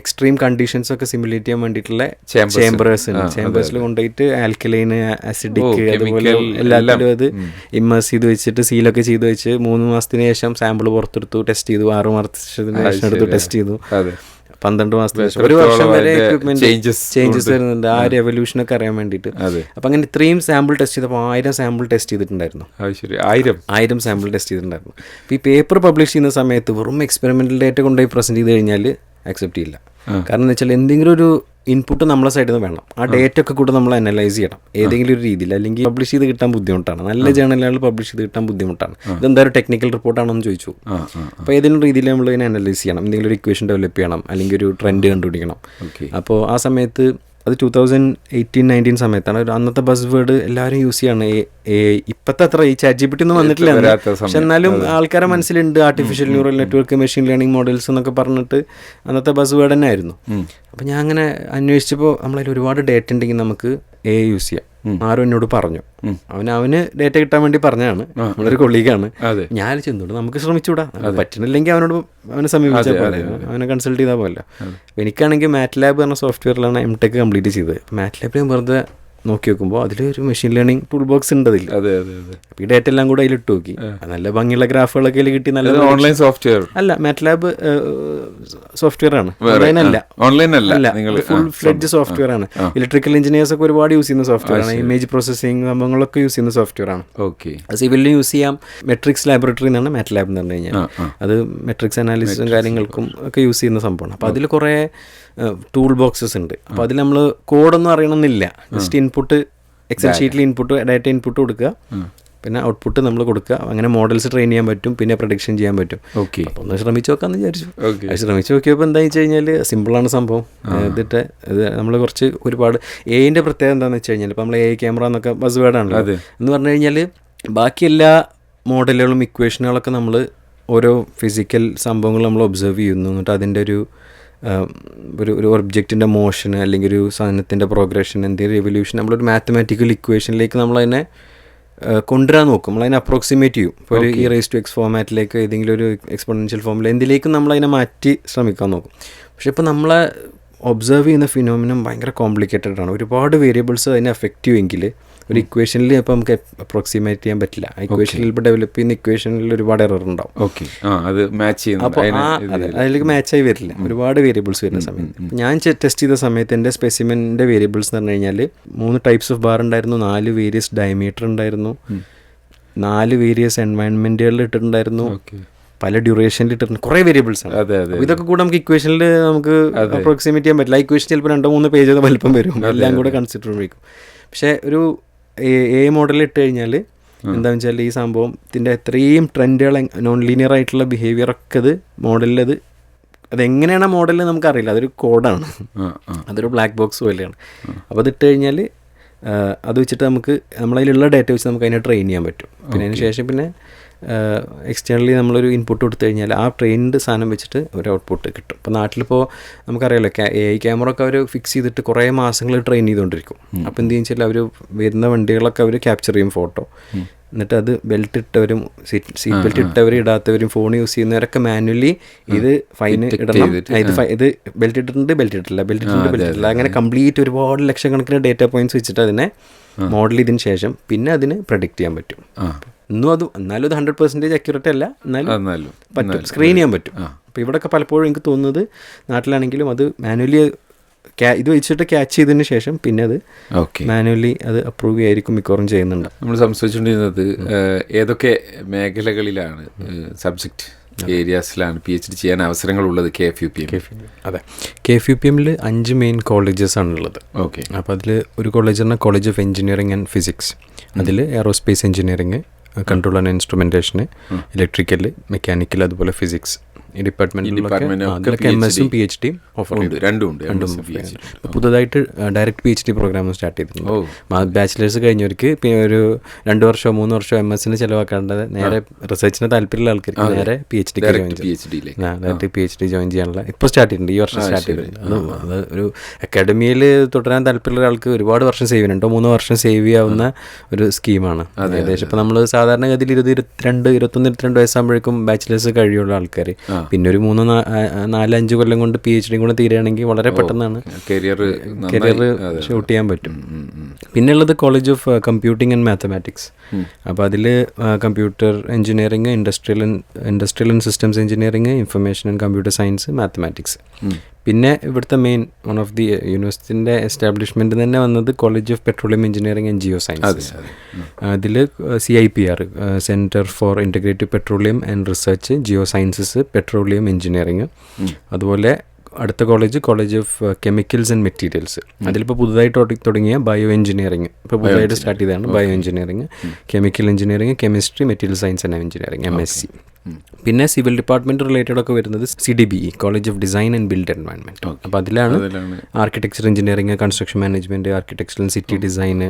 എക്സ്ട്രീം കണ്ടീഷൻസ് ഒക്കെ സിമുലേറ്റ് ചെയ്യാൻ വേണ്ടിയിട്ടുള്ള ചേംബേഴ്സ് ചേംബേഴ്സിൽ കൊണ്ടുപോയിട്ട് ആൽക്കലൈന് ആസിഡിക് അതുപോലെ എല്ലാത്തിലും അത് ഇമ്മേഴ്സ് ചെയ്ത് വെച്ചിട്ട് സീലൊക്കെ ചെയ്ത് വെച്ച് മൂന്ന് മാസത്തിന് ശേഷം സാമ്പിൾ പുറത്തെടുത്തു ടെസ്റ്റ് ചെയ്തു. ആറ് മാസത്തിന് ശേഷം എടുത്തു ടെസ്റ്റ് ചെയ്തു. പന്ത്രണ്ട് മാസത്തിന് ശേഷം. ഒരു വർഷം വരെ എക്യുപ്മെന്റ് ചേഞ്ചസ് വരുന്നുണ്ട്. ആ ഒരു എവല്യൂഷൻ ഒക്കെ അറിയാൻ വേണ്ടിയിട്ട്. അപ്പൊ അങ്ങനെ ഇത്രയും സാമ്പിൾ ടെസ്റ്റ് ചെയ്തപ്പോൾ ആയിരം സാമ്പിൾ ടെസ്റ്റ് ചെയ്തിട്ടുണ്ടായിരുന്നു. ആയിരം? ആയിരം സാമ്പിൾ ടെസ്റ്റ് ചെയ്തിട്ടുണ്ടായിരുന്നു. ഈ പേപ്പർ പബ്ലിഷ് ചെയ്യുന്ന സമയത്ത് വെറും എക്സ്പെരിമെന്റൽ ഡേറ്റ കൊണ്ടുപോയി പ്രസന്റ് ചെയ്ത് കഴിഞ്ഞാൽ അക്സെപ്റ്റ് ചെയ്യില്ല. കാരണം എന്ന് വെച്ചാൽ എന്തെങ്കിലും ഒരു ഇൻപുട്ട് നമ്മളെ സൈഡിൽ നിന്ന് വേണം. ആ ഡേറ്റ ഒക്കെ കൂടെ നമ്മൾ അനലൈസ് ചെയ്യണം. ഏതെങ്കിലും ഒരു രീതിയിൽ. അല്ലെങ്കിൽ പബ്ലിഷ് ചെയ്ത് കിട്ടാൻ ബുദ്ധിമുട്ടാണ്. നല്ല ജേണലുകൾ പബ്ലിഷ് ചെയ്ത് കിട്ടാൻ ബുദ്ധിമുട്ടാണ്. ഇതെന്താ ഒരു ടെക്നിക്കൽ റിപ്പോർട്ടാണെന്ന് ചോദിച്ചു. അപ്പോൾ ഏതെങ്കിലും രീതിയിൽ നമ്മൾ ഇതിനെ അനലൈസ് ചെയ്യണം. എന്തെങ്കിലും ഒരു ഇക്വേഷൻ ഡെവലപ്പ് ചെയ്യണം. അല്ലെങ്കിൽ ഒരു ട്രെൻഡ് കണ്ടുപിടിക്കണം. അപ്പോൾ ആ സമയത്ത് അത് ടൂ തൗസൻഡ് എയ്റ്റീൻ നയന്റീൻ സമയത്താണ്. അന്നത്തെ ബസ് വേർഡ് എല്ലാവരും യൂസ് ചെയ്യാണ് ഇപ്പോഴത്തെ അത്ര ഈ ചാറ്റ് ജി പി ടി ഒന്നും വന്നിട്ടില്ല. പക്ഷെ എന്നാലും ആൾക്കാരെ മനസ്സിലുണ്ട്. Artificial neural network machine learning models എന്നൊക്കെ പറഞ്ഞിട്ട് അന്നത്തെ ബസ് വേർഡ് തന്നെ ആയിരുന്നു അപ്പം ഞാൻ അങ്ങനെ അന്വേഷിച്ചപ്പോൾ നമ്മളതിൽ ഒരുപാട് ഡേറ്റ ഉണ്ടെങ്കിൽ നമുക്ക് എ യൂസ് ചെയ്യാം. ആരും എന്നോട് പറഞ്ഞു. അവൻ അവന് ഡേറ്റ കിട്ടാൻ വേണ്ടി പറഞ്ഞതാണ്. നമ്മളൊരു കൊളീഗാണ് ഞാൻ ചെന്നോട് നമുക്ക് ശ്രമിച്ചുകൂടാ? പറ്റണില്ലെങ്കിൽ അവനോട് അവനെ സമീപിച്ചാൽ പോലെ അവനെ കൺസൾട്ട് ചെയ്താൽ പോലെ എനിക്കാണെങ്കിൽ മാറ്റ് ലാബ് പറഞ്ഞ സോഫ്റ്റ്വെയറിലാണ് എം ടെക് കംപ്ലീറ്റ് ചെയ്തത്. മാറ്റ് ലാബിൽ വെറുതെ നോക്കി നോക്കുമ്പോൾ അതിൽ ഒരു മെഷീൻ ലേണിംഗ് ടൂൾ ബോക്സ് ഉണ്ട് അതിൽ അതെ അതെ. അതെ ഈ ഡേറ്റ എല്ലാം കൂടെ അതിലിട്ട് നോക്കി. നല്ല ഭംഗിയുള്ള ഗ്രാഫുകളൊക്കെ അതിൽ കിട്ടി നല്ല ഓൺലൈൻ സോഫ്റ്റ്വെയർ അല്ല മാറ്റ്ലാബ് സോഫ്റ്റ്വെയർ ആണ്. ഓൺലൈൻ അല്ല. ഓൺലൈൻ അല്ല. ഫുൾ ഫ്ലെഡ്ജ് സോഫ്റ്റ്വെയർ ആണ്. ഇലക്ട്രിക്കൽ എഞ്ചിനീയേഴ്സ് ഒക്കെ ഒരുപാട് യൂസ് ചെയ്യുന്ന സോഫ്റ്റ്വെയർ ആണ്. ഇമേജ് പ്രോസസ്സിംഗ് സംഭവങ്ങളൊക്കെ യൂസ് ചെയ്യുന്ന സോഫ്റ്റ്വെയർ ആണ്. ഓക്കെ. സിവിലിന് യൂസ് ചെയ്യാം. മെട്രിക്സ് ലാബോറട്ടറി എന്നാണ് മാറ്റ് ലാബ് എന്ന് പറഞ്ഞു കഴിഞ്ഞാൽ അത് മെട്രിക്സ് അനാലിസിസും കാര്യങ്ങൾക്കും ഒക്കെ യൂസ് ചെയ്യുന്ന സംഭവമാണ്. അപ്പോൾ അതിൽ കുറേ ടൂൾ ബോക്സസ് ഉണ്ട്. അപ്പോൾ അതിൽ നമ്മൾ കോഡൊന്നും അറിയണമെന്നില്ല ജസ്റ്റ് ഇൻപുട്ട് എക്സൽ ഷീറ്റിൽ ഇൻപുട്ട് ഡാറ്റ ഇൻപുട്ട് കൊടുക്കുക. പിന്നെ ഔട്ട്പുട്ട് നമ്മൾ കൊടുക്കുക. അങ്ങനെ മോഡൽസ് ട്രെയിൻ ചെയ്യാൻ പറ്റും. പിന്നെ പ്രൊഡിക്ഷൻ ചെയ്യാൻ പറ്റും. ഓക്കെ ഒന്ന് ശ്രമിച്ചു നോക്കാമെന്ന് വിചാരിച്ചു. ശ്രമിച്ചു നോക്കിയപ്പോൾ എന്താ വെച്ച് കഴിഞ്ഞാൽ സിമ്പിളാണ് സംഭവം. എന്നിട്ട് ഇത് നമ്മൾ കുറച്ച് ഒരുപാട് എയിന്റെ പ്രത്യേകത എന്താണെന്ന് വെച്ച് കഴിഞ്ഞാൽ ഇപ്പോൾ നമ്മൾ എ ക്യാമറ എന്നൊക്കെ ബസ് വേർഡാണല്ലോ. എന്ന് പറഞ്ഞു കഴിഞ്ഞാൽ ബാക്കി എല്ലാ മോഡലുകളും ഇക്വേഷനുകളൊക്കെ നമ്മൾ ഓരോ ഫിസിക്കൽ സംഭവങ്ങൾ നമ്മൾ ഒബ്സർവ് ചെയ്യുന്നു. എന്നിട്ട് അതിന്റെ ഒരു ഒരു ഒരു ഒബ്ജക്റ്റിന്റെ മോഷൻ അല്ലെങ്കിൽ ഒരു സാധനത്തിന്റെ പ്രോഗ്രഷൻ എന്തെങ്കിലും റെവല്യൂഷൻ നമ്മളൊരു മാത്തമാറ്റിക്കൽ ഇക്വേഷനിലേക്ക് നമ്മളതിനെ കൊണ്ടുവരാൻ നോക്കും. നമ്മളതിനെ അപ്രോക്സിമേറ്റ് ചെയ്യും. ഇപ്പോൾ ഒരു ഈ റേസ് ടു എക്സ് ഫോമാറ്റിലേക്ക് ഏതെങ്കിലും ഒരു എക്സ്പോണൻഷ്യൽ ഫോമിൽ എന്തിലേക്കും നമ്മളതിനെ മാറ്റി ശ്രമിക്കാൻ നോക്കും. പക്ഷെ ഇപ്പോൾ നമ്മളെ ഒബ്സർവ് ചെയ്യുന്ന ഫിനോമിനം ഭയങ്കര കോംപ്ലിക്കേറ്റഡ് ആണ്. ഒരുപാട് വേരിയബിൾസ് അതിനെ അഫക്റ്റ് ചെയ്യുമെങ്കിൽ ഒരു ഇക്വേഷനിൽ ഇപ്പോൾ നമുക്ക് അപ്രോക്സിമേറ്റ് ചെയ്യാൻ പറ്റില്ല. ഇക്വേഷനിൽ ഇപ്പോൾ ഡെവലപ്പ് ചെയ്യുന്ന ഇക്വേഷനിൽ ഒരുപാട് എറർ ഉണ്ടാവും. ഓക്കെ അത് മാച്ച് ചെയ്യുന്നു അപ്പോൾ അതിലേക്ക് മാച്ചായി വരില്ല. ഒരുപാട് വേരിയബിൾസ് വരുന്ന സമയത്ത് ഞാൻ ടെസ്റ്റ് ചെയ്ത സമയത്ത് എന്റെ സ്പെസിമെന്റെ വേരിയബിൾസ് എന്ന് പറഞ്ഞു കഴിഞ്ഞാൽ മൂന്ന് ടൈപ്സ് ഓഫ് ബാർ ഉണ്ടായിരുന്നു നാല് വേരിയസ് ഡയമീറ്റർ ഉണ്ടായിരുന്നു നാല് വേരിയസ് എൻവയൺമെന്റുകളിൽ ഇട്ടിട്ടുണ്ടായിരുന്നു പല ഡ്യൂറേഷനിൽ ഇട്ടിട്ടുണ്ട്. കുറേ വേരിയബിൾസ് ആണ്. അതെ അതെ ഇതൊക്കെ കൂടെ നമുക്ക് ഇക്വേഷനിൽ നമുക്ക് അപ്രോക്സിമേറ്റ് ചെയ്യാൻ പറ്റില്ല. ഇക്വേഷൻ ചിലപ്പോൾ രണ്ടോ മൂന്ന് പേജ് വലിപ്പം വരും. എല്ലാം കൂടെ കൺസിഡർ ചെയ്യും പക്ഷേ ഒരു എ മോഡൽ ഇട്ട് കഴിഞ്ഞാൽ എന്താണെന്ന് വെച്ചാൽ ഈ സംഭവത്തിന്റെ എത്രയും ട്രെൻഡുകൾ നോൺ ലീനിയർ ആയിട്ടുള്ള ബിഹേവിയർ ഒക്കെ അത് മോഡലിൽ അത് അതെങ്ങനെയാണ് മോഡലിൽ നമുക്കറിയില്ല. അതൊരു കോഡാണ് അതൊരു ബ്ലാക്ക് ബോക്സ് പോലെയാണ്. അപ്പോൾ അത് ഇട്ട് കഴിഞ്ഞാൽ അത് വെച്ചിട്ട് നമുക്ക് നമ്മളതിലുള്ള ഡേറ്റ വെച്ച് നമുക്ക് അതിനെ ട്രെയിൻ ചെയ്യാൻ പറ്റും. പിന്നെ അതിന് ശേഷം പിന്നെ എക്സ്റ്റേണലി നമ്മളൊരു ഇൻപുട്ട് കൊടുത്തു കഴിഞ്ഞാൽ ആ ട്രെയിൻഡ് സാധനം വെച്ചിട്ട് ഒരു ഔട്ട്പുട്ട് കിട്ടും. ഇപ്പോൾ നാട്ടിലിപ്പോൾ നമുക്കറിയാലോ എ ഐ ക്യാമറ ഒക്കെ അവർ ഫിക്സ് ചെയ്തിട്ട് കുറേ മാസങ്ങൾ ട്രെയിൻ ചെയ്തുകൊണ്ടിരിക്കും അപ്പോൾ എന്ത് ചെയ്യുന്ന വെച്ചാൽ അവർ വരുന്ന വണ്ടികളൊക്കെ അവർ ക്യാപ്ചർ ചെയ്യും ഫോട്ടോ എന്നിട്ട് അത് ബെൽറ്റ് ഇട്ടവരും സീറ്റ് ബെൽറ്റ് ഇട്ടവരും ഇടാത്തവരും ഫോൺ യൂസ് ചെയ്യുന്നവരൊക്കെ മാനുവലി ഇത് ഫൈന് ഇടണം. ഇത് ഇത് ബെൽറ്റ് ഇട്ടിട്ടുണ്ട് ബെൽറ്റ് ഇട്ടില്ല ബെൽറ്റ് ഇട്ടിട്ടുണ്ട് ബെൽറ്റ് ഇട്ടില്ല അങ്ങനെ കംപ്ലീറ്റ് ഒരുപാട് ലക്ഷക്കണക്കിന് ഡേറ്റ പോയിന്റ്സ് വെച്ചിട്ട് അതിനെ മോഡൽ ചെയ്തതിന് ശേഷം പിന്നെ അതിന് പ്രൊഡിക്റ്റ് ചെയ്യാൻ പറ്റും. ഇന്നും അത് എന്നാലും അത് ഹൺഡ്രഡ് പെർസെന്റേജ് അക്യൂറേറ്റ് അല്ല. എന്നാലും പറ്റും. സ്ക്രീൻ ചെയ്യാൻ പറ്റും. അപ്പോൾ ഇവിടെയൊക്കെ പലപ്പോഴും എനിക്ക് തോന്നുന്നത് നാട്ടിലാണെങ്കിലും അത് മാനുവലി ഇത് വെച്ചിട്ട് ക്യാച്ച് ചെയ്തതിന് ശേഷം പിന്നെ അത് ഓക്കെ മാനുവലി അത് അപ്രൂവ് ചെയ്യായിരിക്കും മിക്കവാറും ചെയ്യുന്നുണ്ട്. നമ്മൾ സംസാരിച്ചുകൊണ്ടിരുന്നത് ഏതൊക്കെ മേഖലകളിലാണ് സബ്ജക്റ്റ് ഏരിയാസിലാണ് പി എച്ച് ഡി ചെയ്യാൻ അവസരങ്ങളുള്ളത് K F U P M അതെ. കെ എഫ് യു പി എമ്മിൽ അഞ്ച് മെയിൻ കോളേജസ് ആണുള്ളത്. ഓക്കെ അപ്പോൾ അതിൽ ഒരു കോളേജ് പറഞ്ഞാൽ college of engineering and physics അതിൽ എയറോസ്പേസ് എഞ്ചിനീയറിംഗ് കൺട്രോൾ ആൻഡ് ഇൻസ്ട്രുമെന്റേഷന് ഇലക്ട്രിക്കൽ മെക്കാനിക്കൽ അതുപോലെ ഫിസിക്സ്. ഈ department ഡിപ്പാർട്ട്മെന്റിലൊക്കെ ഒക്കെ അതിലൊക്കെ എം എസും പി എച്ച് ഡിയും ഓഫർ ഉണ്ട്. രണ്ടും ഉണ്ട്. രണ്ടും പുതുതായിട്ട് direct P H D program start ചെയ്തിട്ടുണ്ട്. ബാച്ചിലേഴ്സ് കഴിഞ്ഞവർക്ക് പിന്നെ ഒരു രണ്ട് വർഷമോ മൂന്ന് വർഷമോ എം എസിന് ചിലവാക്കേണ്ടത് നേരെ റിസർച്ചിന് താല്പര്യമുള്ള ആൾക്കാർക്ക് നേരെ P H D direct P H D join ചെയ്യാനുള്ള. ഇപ്പോൾ സ്റ്റാർട്ട് ചെയ്തിട്ടുണ്ട്. ഈ വർഷം സ്റ്റാർട്ട് ചെയ്തിട്ടുണ്ട്. അത് ഒരു അക്കാഡമിയിൽ തുടരാൻ താല്പര്യമുള്ള ആൾക്ക് ഒരുപാട് വർഷം സേവ് രണ്ടോ മൂന്നോ വർഷം സേവ് ചെയ്യാവുന്ന ഒരു സ്കീമാണ് ഏകദേശം ഇപ്പോൾ നമ്മൾ സാധാരണഗതിയിൽ ഇരുപത് ഇരുപത്തിരണ്ട് ഇരുപത്തൊന്ന് ഇരുപത്തിരണ്ട് വയസ്സാകുമ്പോഴേക്കും ബാച്ചിലേഴ്സ് കഴിയുള്ള ആൾക്കാർ പിന്നെ ഒരു മൂന്ന് നാലഞ്ച് നാല് അഞ്ച് കൊല്ലം കൊണ്ട് പി എച്ച് ഡി കൂടെ തീരുകയാണെങ്കിൽ വളരെ പെട്ടെന്നാണ് കരിയർ കരിയർ ഷൂട്ട് ചെയ്യാൻ പറ്റും. പിന്നെയുള്ളത് college of computing and mathematics അപ്പോൾ അതിൽ computer engineering industrial industrial and systems engineering information and computer science mathematics പിന്നെ ഇവിടുത്തെ മെയിൻ വൺ ഓഫ് ദി യൂണിവേഴ്സിറ്റിന്റെ എസ്റ്റാബ്ലിഷ്മെന്റ് തന്നെ വന്നത് college of petroleum engineering and geoscience അതിൽ C I P R centre for integrative petroleum and research geosciences petroleum engineering അതുപോലെ അടുത്ത college college of chemicals and materials അതിലിപ്പോൾ പുതുതായിട്ട് തുടങ്ങിയ ബയോ എഞ്ചിനീയറിംഗ് ഇപ്പോൾ പുതുതായിട്ട് സ്റ്റാർട്ട് ചെയ്തതാണ് bioengineering chemical engineering chemistry material science and engineering M S C പിന്നെ civil department related ഒക്കെ വരുന്നത് C D B college of design and build environment അപ്പോൾ അതിലാണ് architecture engineering construction management architectural city design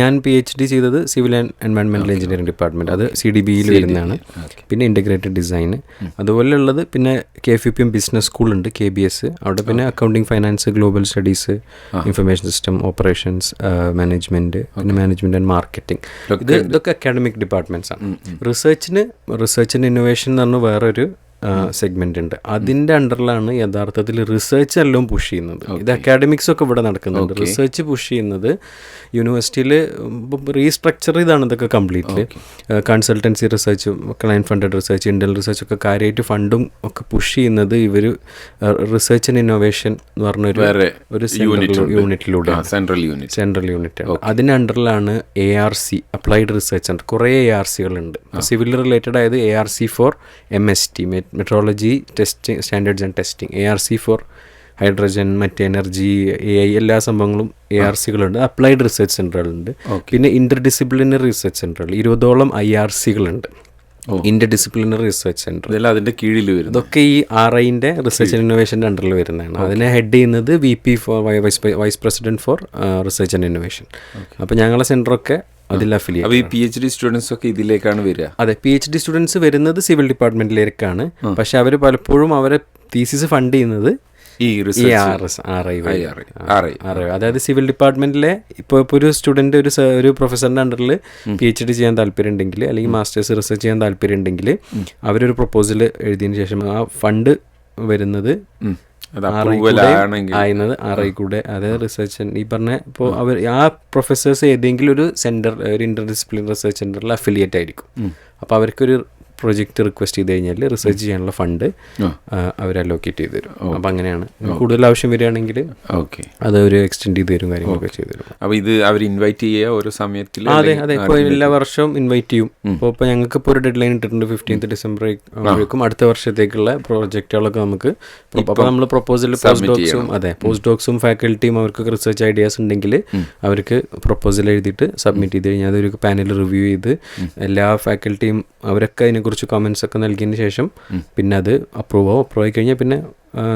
ഞാൻ P H D ചെയ്തത് civil and എൻവയൺമെന്റൽ engineering department അത് C D ബിയിൽ വരുന്നതാണ്. പിന്നെ ഇന്റഗ്രേറ്റഡ് ഡിസൈൻ അതുപോലെയുള്ളത് പിന്നെ K F U P M business school ഉണ്ട് കെ ബി എസ് അവിടെ പിന്നെ accounting finance global studies information system operations management പിന്നെ മാനേജ്മെന്റ് ആൻഡ് മാർക്കറ്റിംഗ് ഇത് ഇതൊക്കെ അക്കാഡമിക് ഡിപ്പാർട്ട്മെന്റ്സ് ആണ്. റിസർച്ചിന് റിസർച്ച് ആൻഡ് ഇന്നോവേഷൻ എന്ന് പറഞ്ഞ വേറൊരു സെഗ്മെന്റ് ഉണ്ട്. അതിന്റെ അണ്ടറിലാണ് യഥാർത്ഥത്തിൽ റിസർച്ച് എല്ലാം പുഷ് ചെയ്യുന്നത്. ഇത് അക്കാഡമിക്സ് ഒക്കെ ഇവിടെ നടക്കുന്നുണ്ട്. റിസർച്ച് പുഷ് ചെയ്യുന്നത് യൂണിവേഴ്സിറ്റിയിൽ റീസ്ട്രക്ചർ ചെയ്താണ് ഇതൊക്കെ completely consultancy research client funded research ഇൻഡൽ research ഒക്കെ കാര്യമായിട്ട് ഫണ്ടും ഒക്കെ പുഷ് ചെയ്യുന്നത് ഇവർ റിസർച്ച് ആൻഡ് ഇന്നോവേഷൻ എന്ന് പറഞ്ഞൊരു ഒരു യൂണിറ്റ് യൂണിറ്റിലൂടെ സെൻട്രൽ യൂണിറ്റ് സെൻട്രൽ യൂണിറ്റ് അതിന്റെ അണ്ടറിലാണ് A R C applied research ഉണ്ട് കുറേ എ ആർ സികളുണ്ട് സിവിൽ റിലേറ്റഡ് ആയത് A R C for M S T metrology testing standards and testing A R C for hydrogen മറ്റ് energy A I എല്ലാ സംഭവങ്ങളും A R സികളുണ്ട് applied research സെന്ററുകളുണ്ട് പിന്നെ ഇന്റർ ഡിസിപ്ലിനറി റിസർച്ച് സെന്ററുകൾ ഇരുപതോളം ഐ ആർ സികളുണ്ട് ഇന്റർ ഡിസിപ്ലിനറി റിസർച്ച് സെന്റർ ഇതെല്ലാം അതിന്റെ കീഴിൽ വരും ഇതൊക്കെ ഈ ആർ ഐന്റെ റിസർച്ച് ആൻഡ് ഇന്നോവേഷന്റെ അണ്ടറിൽ വരുന്നതാണ്. അതിനെ ഹെഡ് ചെയ്യുന്നത് V P for vice vice president for research and innovation അപ്പോൾ ഞങ്ങളുടെ സെന്ററൊക്കെ അതിൽ അഫിലിയേറ്റ് അപ്പൊ ഈ പി എച്ച് ഡി സ്റ്റുഡൻസ് ഒക്കെ ഇതിലേക്കാണ് വരിക? അതെ പി എച്ച് ഡി സ്റ്റുഡൻസ് വരുന്നത് സിവിൽ ഡിപ്പാർട്ട്മെന്റിലേക്കാണ് പക്ഷെ അവർ പലപ്പോഴും അവരെ തീസിസ് ഫണ്ട് ചെയ്യുന്നത് ഈ. അതായത് സിവിൽ ഡിപ്പാർട്ട്മെന്റിലെ ഇപ്പോൾ ഇപ്പോൾ ഒരു സ്റ്റുഡന്റ് ഒരു ഒരു പ്രൊഫസറിന്റെ അണ്ടറിൽ പി എച്ച് ഡി ചെയ്യാൻ താല്പര്യം ഉണ്ടെങ്കിൽ അല്ലെങ്കിൽ മാസ്റ്റേഴ്സ് റിസർച്ച് ചെയ്യാൻ താല്പര്യം ഉണ്ടെങ്കിൽ അവരൊരു പ്രൊപ്പോസൽ എഴുതിയതിന് ശേഷം ആ ഫണ്ട് വരുന്നത് അത് ആയിരുന്നത് ഐ അതായത് റിസർച്ച് ഈ പറഞ്ഞ ഇപ്പോൾ അവർ ആ പ്രൊഫസേഴ്സ് ഏതെങ്കിലും ഒരു സെന്റർ ഒരു ഇന്റർ ഡിസിപ്ലിൻ റിസർച്ച് സെന്ററിൽ അഫിലിയേറ്റ് ആയിരിക്കും. അപ്പോൾ അവർക്കൊരു പ്രൊജക്റ്റ് റിക്വസ്റ്റ് ചെയ്ത് കഴിഞ്ഞാൽ റിസർച്ച് ചെയ്യാനുള്ള ഫണ്ട് അവർ അലോക്കേറ്റ് ചെയ്ത് തരും. അപ്പം അങ്ങനെയാണ്. കൂടുതൽ ആവശ്യം വരികയാണെങ്കിൽ ഓക്കെ. അത് അവർ എക്സ്റ്റെൻഡ് ചെയ്ത് തരും കാര്യങ്ങളൊക്കെ ചെയ്ത് തരും. അപ്പോൾ ഇത് അവർ ഇൻവൈറ്റ് ചെയ്യുക ഓരോ സമയത്തിൽ അതെ അതെ. ഇപ്പോൾ എല്ലാ വർഷവും ഇൻവൈറ്റ് ചെയ്യും. അപ്പോൾ ഇപ്പോൾ ഞങ്ങൾക്ക് ഇപ്പോൾ ഒരു ഡെഡ് ലൈൻ ഇട്ടിട്ടുണ്ട് ഫിഫ്റ്റീൻത്ത് ഡിസംബർ ആകുമ്പോഴേക്കും അടുത്ത വർഷത്തേക്കുള്ള പ്രോജക്റ്റുകളൊക്കെ നമുക്ക് അപ്പോൾ നമ്മൾ പ്രൊപ്പോസൽ പോസ്റ്റ് ഡോക്സും അതെ പോസ്റ്റ് ഡോക്സും ഫാക്കൽറ്റിയും അവർക്ക് റിസർച്ച് ഐഡിയാസ് ഉണ്ടെങ്കിൽ അവർക്ക് പ്രൊപ്പോസൽ എഴുതിയിട്ട് സബ്മിറ്റ് ചെയ്ത് കഴിഞ്ഞാൽ അതൊരു പാനൽ റിവ്യൂ ചെയ്ത് എല്ലാ ഫാക്കൽറ്റിയും അവരൊക്കെ അതിനെക്കുറിച്ച് കമൻസ് ഒക്കെ നൽകിയതിന് ശേഷം പിന്നെ അത് അപ്രൂവ് ആവും. അപ്രൂവ് ആയി കഴിഞ്ഞാൽ പിന്നെ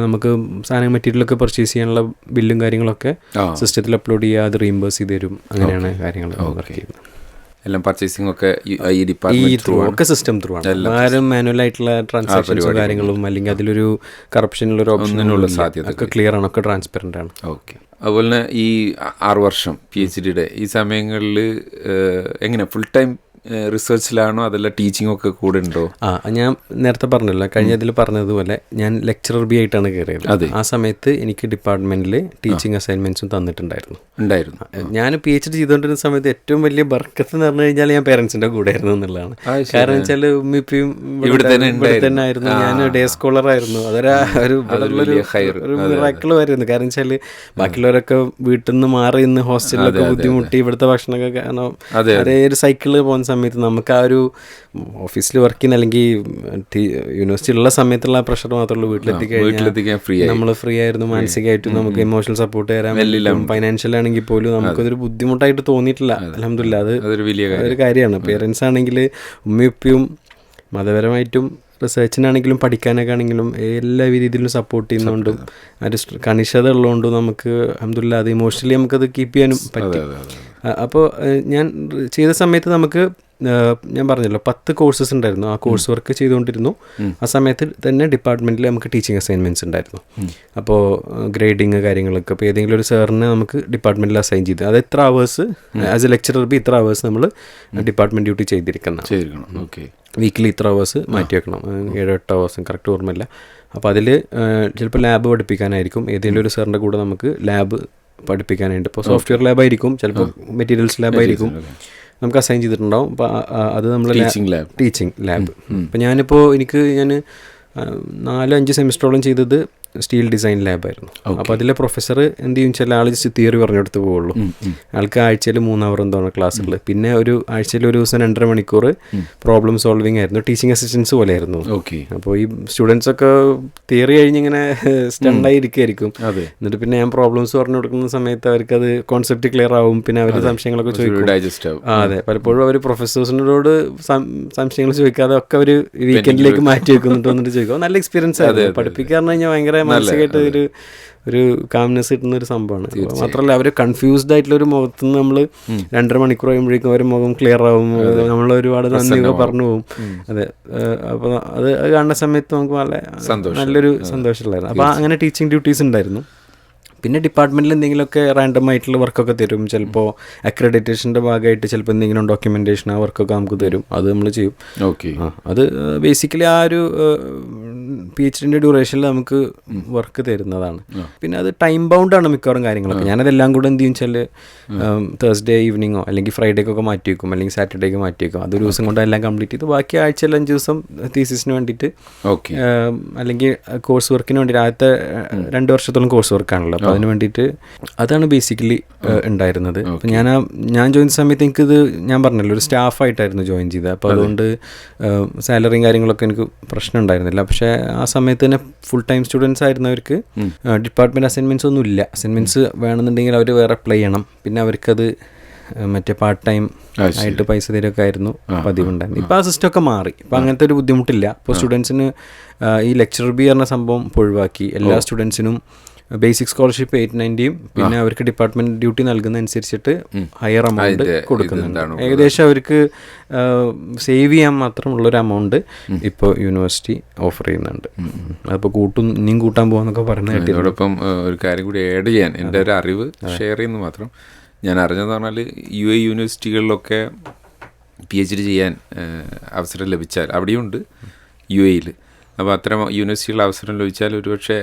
നമുക്ക് സാധനം മെറ്റീരിയലൊക്കെ പർച്ചേസ് ചെയ്യാനുള്ള ബില്ലും കാര്യങ്ങളൊക്കെ സിസ്റ്റത്തിൽ അപ്ലോഡ് ചെയ്യുക അത് റീംബേഴ്സ് ചെയ്ത് തരും. അങ്ങനെയാണ് കാര്യങ്ങൾ വർക്ക് ചെയ്യുന്നത്. എല്ലാം പർച്ചേസിംഗ് ഒക്കെ ഈ- ഡിപ്പാർട്ട്മെന്റ് ത്രൂ ഒക്കെ സിസ്റ്റം ത്രൂ ആണ്. ആരും മാനുവൽ ആയിട്ടുള്ള ട്രാൻസാക്ഷൻസും കാര്യങ്ങളും അല്ലെങ്കിൽ അതിലൊരു കറപ്ഷനുള്ള ഒരു ഓപ്ഷനുള്ള സാധ്യത ഒക്കെ ക്ലിയർ ആണ് ഒക്കെ ട്രാൻസ്പെറന്റ് ആണ്. ഓക്കെ അതുപോലെ തന്നെ ഈ ആറ് വർഷം പി എച്ച് ഡിയുടെ ഈ സമയങ്ങളിൽ എങ്ങനെ ഫുൾ ടൈം റിസർച്ചിലാണോ അതല്ല ടീച്ചിങ് ഒക്കെ കൂടെ ഉണ്ടോ? ആ ഞാൻ നേരത്തെ പറഞ്ഞല്ലോ കഴിഞ്ഞ ഇതിൽ പറഞ്ഞതുപോലെ ഞാൻ ലെക്ചറർ ബി ആയിട്ടാണ് കയറിയത് അതെ. ആ സമയത്ത് എനിക്ക് ഡിപ്പാർട്ട്മെന്റിൽ ടീച്ചിങ് അസൈൻമെന്റ്സും തന്നിട്ടുണ്ടായിരുന്നു. ഉണ്ടായിരുന്നു. ഞാൻ പി എച്ച് ഡി ചെയ്തുകൊണ്ടിരുന്ന സമയത്ത് ഏറ്റവും വലിയ ബർക്കത്ത് എന്ന് പറഞ്ഞു കഴിഞ്ഞാൽ ഞാൻ പേരൻസിന്റെ കൂടെ ആയിരുന്നു എന്നുള്ളതാണ് കാരണം വെച്ചാൽ ഉമ്മിപ്പിയും ഇവിടെ തന്നെ ആയിരുന്നു. ഞാൻ ഡേ സ്കോളർ ആയിരുന്നു. അതൊരു ഒരു മിറാക്കിൾ ആയിരുന്നു. കാരണം വെച്ചാൽ ബാക്കിയുള്ളവരൊക്കെ വീട്ടിൽ നിന്ന് മാറി ഇന്ന് ഹോസ്റ്റലിലൊക്കെ ബുദ്ധിമുട്ടി ഇവിടുത്തെ ഭക്ഷണമൊക്കെ കാരണം അതേ ഒരു സൈക്കിളിൽ പോകുന്ന സമയത്ത് നമുക്ക് ആ ഒരു ഓഫീസിൽ വർക്ക് ചെയ്യുന്ന അല്ലെങ്കിൽ യൂണിവേഴ്സിറ്റി ഉള്ള സമയത്തുള്ള പ്രഷർ മാത്രമേ വീട്ടിലെത്തിക്കഴിഞ്ഞാൽ വീട്ടിലെത്തിക്കാൻ ഫ്രീ നമ്മൾ ഫ്രീ ആയിരുന്നു മാനസികമായിട്ടും നമുക്ക് ഇമോഷണൽ സപ്പോർട്ട് തരാൻ ഫൈനാൻഷ്യൽ ആണെങ്കിൽ പോലും നമുക്കതൊരു ബുദ്ധിമുട്ടായിട്ട് തോന്നിയിട്ടില്ല. അലഹമില്ല അത് ഒരു വലിയ ഒരു കാര്യമാണ്. പേരൻസ് ആണെങ്കിൽ ഉമ്മയും ഉപ്പയും മതപരമായിട്ടും റിസർച്ചിനാണെങ്കിലും പഠിക്കാനൊക്കെ ആണെങ്കിലും എല്ലാ രീതിയിലും സപ്പോർട്ട് ചെയ്യുന്നതുകൊണ്ടും ആ ഒരു കണിശത ഉള്ളതുകൊണ്ടും നമുക്ക് അഹമ്മദില്ല അത് ഇമോഷണലി നമുക്കത് കീപ്പ് ചെയ്യാനും പറ്റും. അപ്പോൾ ഞാൻ ചെയ്ത സമയത്ത് നമുക്ക് ഞാൻ പറഞ്ഞല്ലോ പത്ത് കോഴ്സസ് ഉണ്ടായിരുന്നു. ആ കോഴ്സ് വർക്ക് ചെയ്തുകൊണ്ടിരുന്നു. ആ സമയത്ത് തന്നെ ഡിപ്പാർട്ട്മെന്റിൽ നമുക്ക് ടീച്ചിങ് അസൈൻമെന്റ്സ് ഉണ്ടായിരുന്നു. അപ്പോൾ ഗ്രേഡിങ് കാര്യങ്ങളൊക്കെ അപ്പോൾ ഏതെങ്കിലും ഒരു സാറിനെ നമുക്ക് ഡിപ്പാർട്ട്മെന്റിൽ അസൈൻ ചെയ്ത് അത് എത്ര hours as a lecturer B ഇത്ര അവേഴ്സ് നമ്മൾ ഡിപ്പാർട്ട്മെന്റ് ഡ്യൂട്ടി ചെയ്തിരിക്കുന്ന ചെയ്തിരിക്കണം. ഓക്കെ വീക്കിലി ഇത്ര അവേഴ്സ് മാറ്റി വെക്കണം. ഏഴോ എട്ട് അവേഴ്സും കറക്റ്റ് ഓർമ്മയില്ല. അപ്പോൾ അതിൽ ചിലപ്പോൾ ലാബ് പഠിപ്പിക്കാനായിരിക്കും. ഏതെങ്കിലും ഒരു സാറിന്റെ കൂടെ നമുക്ക് ലാബ് പഠിപ്പിക്കാനായിട്ട് ഇപ്പോൾ സോഫ്റ്റ്വെയർ ലാബായിരിക്കും ചിലപ്പോൾ മെറ്റീരിയൽസ് ലാബായിരിക്കും നമുക്ക് അസൈൻ ചെയ്തിട്ടുണ്ടാവും. അപ്പോൾ അത് നമ്മൾ ടീച്ചിങ് ലാബ് ടീച്ചിങ് ലാബ് അപ്പോൾ ഞാനിപ്പോൾ എനിക്ക് ഞാൻ നാലോ അഞ്ച് സെമിസ്റ്ററോളം ചെയ്തത് സ്റ്റീൽ ഡിസൈൻ ലാബായിരുന്നു അപ്പോൾ അതിലെ പ്രൊഫസർ എന്ത് ചെയ്യും വെച്ചാൽ ആൾ ജസ്റ്റ് തിയറി പറഞ്ഞെടുത്ത് പോവുള്ളൂ. ആൾക്ക് ആഴ്ചയിൽ മൂന്ന് അവർ എന്താണ് ക്ലാസ്സുകൾ പിന്നെ ഒരു ആഴ്ചയിൽ ഒരു ദിവസം രണ്ടര മണിക്കൂർ പ്രോബ്ലം സോൾവിങ് ആയിരുന്നു. ടീച്ചിങ് അസിസ്റ്റൻസ് പോലെ ആയിരുന്നു ഓക്കെ അപ്പോൾ ഈ സ്റ്റുഡൻസ് ഒക്കെ തിയറി കഴിഞ്ഞിങ്ങനെ സ്റ്റണ്ടായി <laughs> ഇരിക്കുമായിരിക്കും എന്നിട്ട് പിന്നെ ഞാൻ പ്രോബ്ലംസ് പറഞ്ഞു കൊടുക്കുന്ന സമയത്ത് അവർക്ക് അത് കോൺസെപ്റ്റ് ക്ലിയർ ആവും. പിന്നെ അവർ സംശയങ്ങളൊക്കെ ചോദിക്കും. അതെ. പലപ്പോഴും അവർ പ്രൊഫസേഴ്സിനോട് സംശയങ്ങൾ ചോദിക്കാതെ ഒക്കെ അവർ വീക്കെൻഡിലേക്ക് മാറ്റി വെക്കുന്നുണ്ടോ എന്നിട്ട് ചോദിക്കും. നല്ല എക്സ്പീരിയൻസ് ആയിരുന്നു. പഠിപ്പിക്കുക പറഞ്ഞു കഴിഞ്ഞാൽ ഭയങ്കര മാനസികമായിട്ട് ഒരു ഒരു കാംനെസ് കിട്ടുന്ന ഒരു സംഭവമാണ്. മാത്രമല്ല അവർ കൺഫ്യൂസ്ഡ് ആയിട്ടുള്ള ഒരു മുഖത്ത് നിന്ന് നമ്മൾ രണ്ടര മണിക്കൂർ കഴിയുമ്പോഴേക്കും അവർ മുഖം ക്ലിയർ ആവും. നമ്മൾ ഒരുപാട് നന്ദിയൊക്കെ പറഞ്ഞു പോകും. അതെ. അപ്പോൾ അത് അത് കാണുന്ന സമയത്ത് നമുക്ക് വളരെ നല്ലൊരു സന്തോഷമുള്ളായിരുന്നു അപ്പോൾ അങ്ങനെ ടീച്ചിങ് ഡ്യൂട്ടീസ് ഉണ്ടായിരുന്നു. പിന്നെ ഡിപ്പാർട്ട്മെന്റിൽ എന്തെങ്കിലുമൊക്കെ റാൻഡം ആയിട്ടുള്ള വർക്കൊക്കെ തരും. ചിലപ്പോൾ അക്രഡിറ്റേഷന്റെ ഭാഗമായിട്ട് ചിലപ്പോൾ എന്തെങ്കിലും ഡോക്യുമെന്റേഷൻ ആ വർക്കൊക്കെ നമുക്ക് തരും. അത് നമ്മൾ ചെയ്യും. ഓക്കെ അത് ബേസിക്കലി ആ ഒരു പി എച്ച് ഡിന്റെ ഡ്യൂറേഷനിൽ നമുക്ക് വർക്ക് തരുന്നതാണ്. പിന്നെ അത് ടൈം ബൗണ്ടാണ് മിക്കവാറും കാര്യങ്ങളൊക്കെ. ഞാനതെല്ലാം കൂടെ എന്ത് വെച്ചാൽ തേഴ്സ്ഡേ ഈവനിങ്ങോ അല്ലെങ്കിൽ ഫ്രൈഡേക്കൊക്കെ മാറ്റി വെക്കും. അല്ലെങ്കിൽ സാറ്റർഡേക്ക് മാറ്റി വെക്കും. അതൊരു ദിവസം കൊണ്ട് എല്ലാം കംപ്ലീറ്റ് ചെയ്ത് ബാക്കി ആഴ്ചയിൽ അഞ്ച് ദിവസം തീസിസിന് വേണ്ടിയിട്ട് അല്ലെങ്കിൽ കോഴ്സ് വർക്കിന് വേണ്ടി ആദ്യത്തെ രണ്ട് വർഷത്തോളം കോഴ്സ് വർക്കാണല്ലോ അപ്പോൾ അതിന് വേണ്ടിയിട്ട് അതാണ് ബേസിക്കലി ഉണ്ടായിരുന്നത്. അപ്പോൾ ഞാൻ ആ- ഞാൻ ജോയിൻ സമയത്ത് എനിക്കിത് ഞാൻ പറഞ്ഞല്ലോ ഒരു സ്റ്റാഫായിട്ടായിരുന്നു ജോയിൻ ചെയ്തത്. അപ്പോൾ അതുകൊണ്ട് സാലറിയും കാര്യങ്ങളൊക്കെ എനിക്ക് പ്രശ്നം ഉണ്ടായിരുന്നില്ല. പക്ഷേ ആ സമയത്ത് തന്നെ ഫുൾ ടൈം സ്റ്റുഡൻസ് ആയിരുന്നവർക്ക് ഡിപ്പാർട്ട്മെന്റ് അസൈൻമെന്റ്സ് ഒന്നും ഇല്ല. അസൈൻമെന്റ്സ് വേണമെന്നുണ്ടെങ്കിൽ അവർ വേറെ അപ്ലൈ ചെയ്യണം. പിന്നെ അവർക്കത് മറ്റേ പാർട്ട് ടൈം ആയിട്ട് പൈസ തരൊക്കെ ആയിരുന്നു പതിവുണ്ടായിരുന്നു. ഇപ്പോൾ ആ. സിസ്റ്റം ഒക്കെ മാറി. ഇപ്പം അങ്ങനത്തെ ഒരു ബുദ്ധിമുട്ടില്ല. ഇപ്പോൾ സ്റ്റുഡൻസിന് ഈ ലെക്ചർ ബി പറഞ്ഞ സംഭവം ഒഴിവാക്കി. എല്ലാ സ്റ്റുഡൻസിനും ബേസിക് സ്കോളർഷിപ്പ് എയ്റ്റ് നയന്റിയും പിന്നെ അവർക്ക് ഡിപ്പാർട്ട്മെന്റ് ഡ്യൂട്ടി നൽകുന്ന അനുസരിച്ചിട്ട് ഹയർ എമൗണ്ട് കൊടുക്കുന്നുണ്ട്. ഏകദേശം അവർക്ക് സേവ് ചെയ്യാൻ മാത്രമുള്ള ഒരു എമൗണ്ട് ഇപ്പോൾ യൂണിവേഴ്സിറ്റി ഓഫർ ചെയ്യുന്നുണ്ട്. അതിപ്പോൾ കൂട്ടും ഇനിയും കൂട്ടാൻ പോകാന്നൊക്കെ പറയുന്നത് കേട്ടിട്ടോടൊപ്പം ഒരു കാര്യം കൂടി ആഡ് ചെയ്യാൻ എന്റെ ഒരു അറിവ് ഷെയർ ചെയ്യുന്നത് മാത്രം. ഞാൻ അറിഞ്ഞതെന്ന് പറഞ്ഞാൽ യു എ യൂണിവേഴ്സിറ്റികളിലൊക്കെ പി എച്ച് ഡി ചെയ്യാൻ അവസരം ലഭിച്ചാൽ അവിടെയുണ്ട് യു എയിൽ അപ്പോൾ അത്തരം യൂണിവേഴ്സിറ്റികൾ അവസരം ലഭിച്ചാൽ ഒരുപക്ഷെ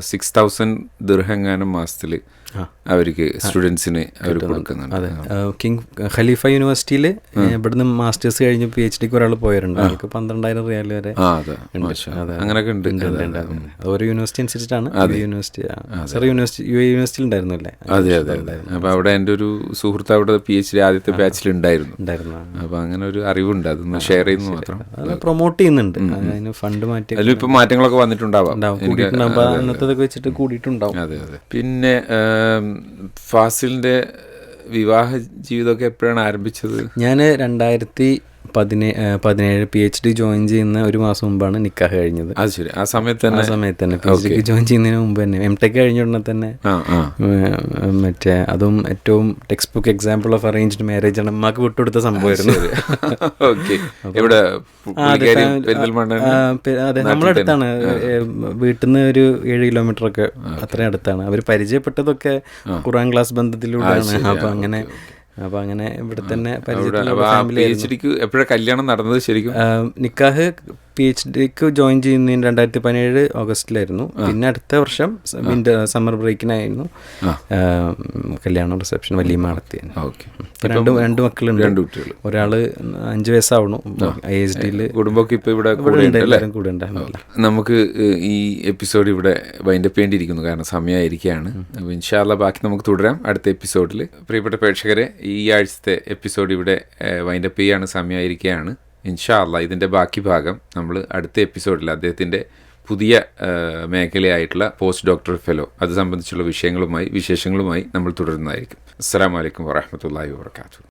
സിക്സ് തൗസൻഡ് ദീർഘങ്ങാനം മാസത്തിൽ അവർക്ക് സ്റ്റുഡൻസിന് അവർ കൊടുക്കുന്നുണ്ട്. അതെ. കിങ് ഖലീഫ യൂണിവേഴ്സിറ്റിയിൽ ഇവിടുന്ന് മാസ്റ്റേഴ്സ് കഴിഞ്ഞ് പി എച്ച് ഡിക്ക് ഒരാൾ പോയിട്ടുണ്ട് അവർക്ക് പന്ത്രണ്ടായിരം റിയാൽ വരെ അങ്ങനെയൊക്കെ ഉണ്ട്. ഓരോ യൂണിവേഴ്സിറ്റി അനുസരിച്ചിട്ടാണ്. യൂണിവേഴ്സിറ്റി യൂണിവേഴ്സിറ്റി യു യൂണിവേഴ്സിറ്റിയിൽ ഉണ്ടായിരുന്നല്ലേ അതെ അതെ അപ്പോൾ അവിടെ എന്റെ ഒരു സുഹൃത്ത് അവിടെ പി എച്ച് ഡി ആദ്യത്തെ ബാച്ചിൽ ഉണ്ടായിരുന്നു. അപ്പൊ അപ്പോൾ അങ്ങനെ ഒരു അറിവുണ്ട്. അതൊന്ന് ഷെയർ ചെയ്യുന്നു മാത്രം. പ്രൊമോട്ട് ചെയ്യുന്നുണ്ട്. അതിന് ഫണ്ട് മാറ്റി അതിലിപ്പോ മാറ്റങ്ങളൊക്കെ വന്നിട്ടുണ്ടാവാം. അന്നത്തെ വെച്ചിട്ട് കൂടിയിട്ടുണ്ടാവും. അതെ അതെ. പിന്നെ ഏം, ഫാസിലിന്റെ വിവാഹ ജീവിതമൊക്കെ എപ്പോഴാണ് ആരംഭിച്ചത്? ഞാൻ രണ്ടായിരത്തി പതിനേ പതിനേഴ് പി എച്ച് ഡി ജോയിൻ ചെയ്യുന്ന ഒരു മാസം മുമ്പാണ് നിക്കാഹ് കഴിഞ്ഞത്. അത് ശരി. ആ സമയത്ത് തന്നെ? ആ സമയത്ത് തന്നെ. പി എച്ച് ഡി ജോയിൻ ചെയ്യുന്നതിന് മുമ്പ് തന്നെ. എം ടെക് കഴിഞ്ഞ ഉടനെ തന്നെ. മറ്റേ അതും ഏറ്റവും textbook example of arranged marriage ആണ് അമ്മയ്ക്ക് വിട്ടുകൊടുത്ത സംഭവമായിരുന്നു. അതെ, നമ്മളടുത്താണ് വീട്ടിൽ നിന്ന് ഒരു ഏഴ് കിലോമീറ്റർ ഒക്കെ അത്രയും അടുത്താണ്. അവർ പരിചയപ്പെട്ടതൊക്കെ ഖുറാൻ ക്ലാസ് ബന്ധത്തിലൂടെയാണ്. അപ്പൊ അങ്ങനെ അപ്പൊ അങ്ങനെ ഇവിടെ തന്നെ ഡിക്ക് എപ്പോഴാണ് കല്യാണം നടന്നത് ശരിക്കും? നിക്കാഹ് പി എച്ച് ഡിക്ക് ജോയിൻ ചെയ്യുന്നതിന് രണ്ടായിരത്തി പതിനേഴ് ഓഗസ്റ്റിലായിരുന്നു പിന്നെ അടുത്ത വർഷം വിന്റർ സമ്മർ ബ്രേക്കിനായിരുന്നു കല്യാണ റിസപ്ഷൻ വലിയ നടത്തി രണ്ടു രണ്ട് മക്കളുണ്ട്. രണ്ട് കുട്ടികൾ ഒരാൾ അഞ്ച് വയസ്സാവണു. ഐ എസ് ഡിയിൽ കുടുംബമൊക്കെ ഇപ്പൊ ഇവിടെ കൂടെ അല്ലേ? എല്ലാവരും കൂടെ ഉണ്ടായിരുന്നില്ല നമുക്ക് ഈ എപ്പിസോഡ് ഇവിടെ വൈൻഡപ്പ് ചെയ്യേണ്ടിയിരിക്കുന്നു. കാരണം സമയമായിരിക്കുകയാണ് അപ്പോൾ ഇൻഷാല്ല ബാക്കി നമുക്ക് തുടരാം. അടുത്ത എപ്പിസോഡിൽ പ്രിയപ്പെട്ട പ്രേക്ഷകരെ ഈ ആഴ്ചത്തെ എപ്പിസോഡ് ഇവിടെ വൈൻഡപ്പ് ചെയ്യാണ് സമയമായിരിക്കുകയാണ് ഇൻഷാല്ല ഇതിന്റെ ബാക്കി ഭാഗം നമ്മൾ അടുത്ത എപ്പിസോഡിൽ അദ്ദേഹത്തിന്റെ പുതിയ മേഖലയായിട്ടുള്ള പോസ്റ്റ് ഡോക്ടർ ഫെലോ അത് സംബന്ധിച്ചുള്ള വിഷയങ്ങളുമായി വിശേഷങ്ങളുമായി നമ്മൾ തുടരുന്നതായിരിക്കും. അസ്സാം വലൈക്കും വാഹമത്തല്ലാഹി വാത്തു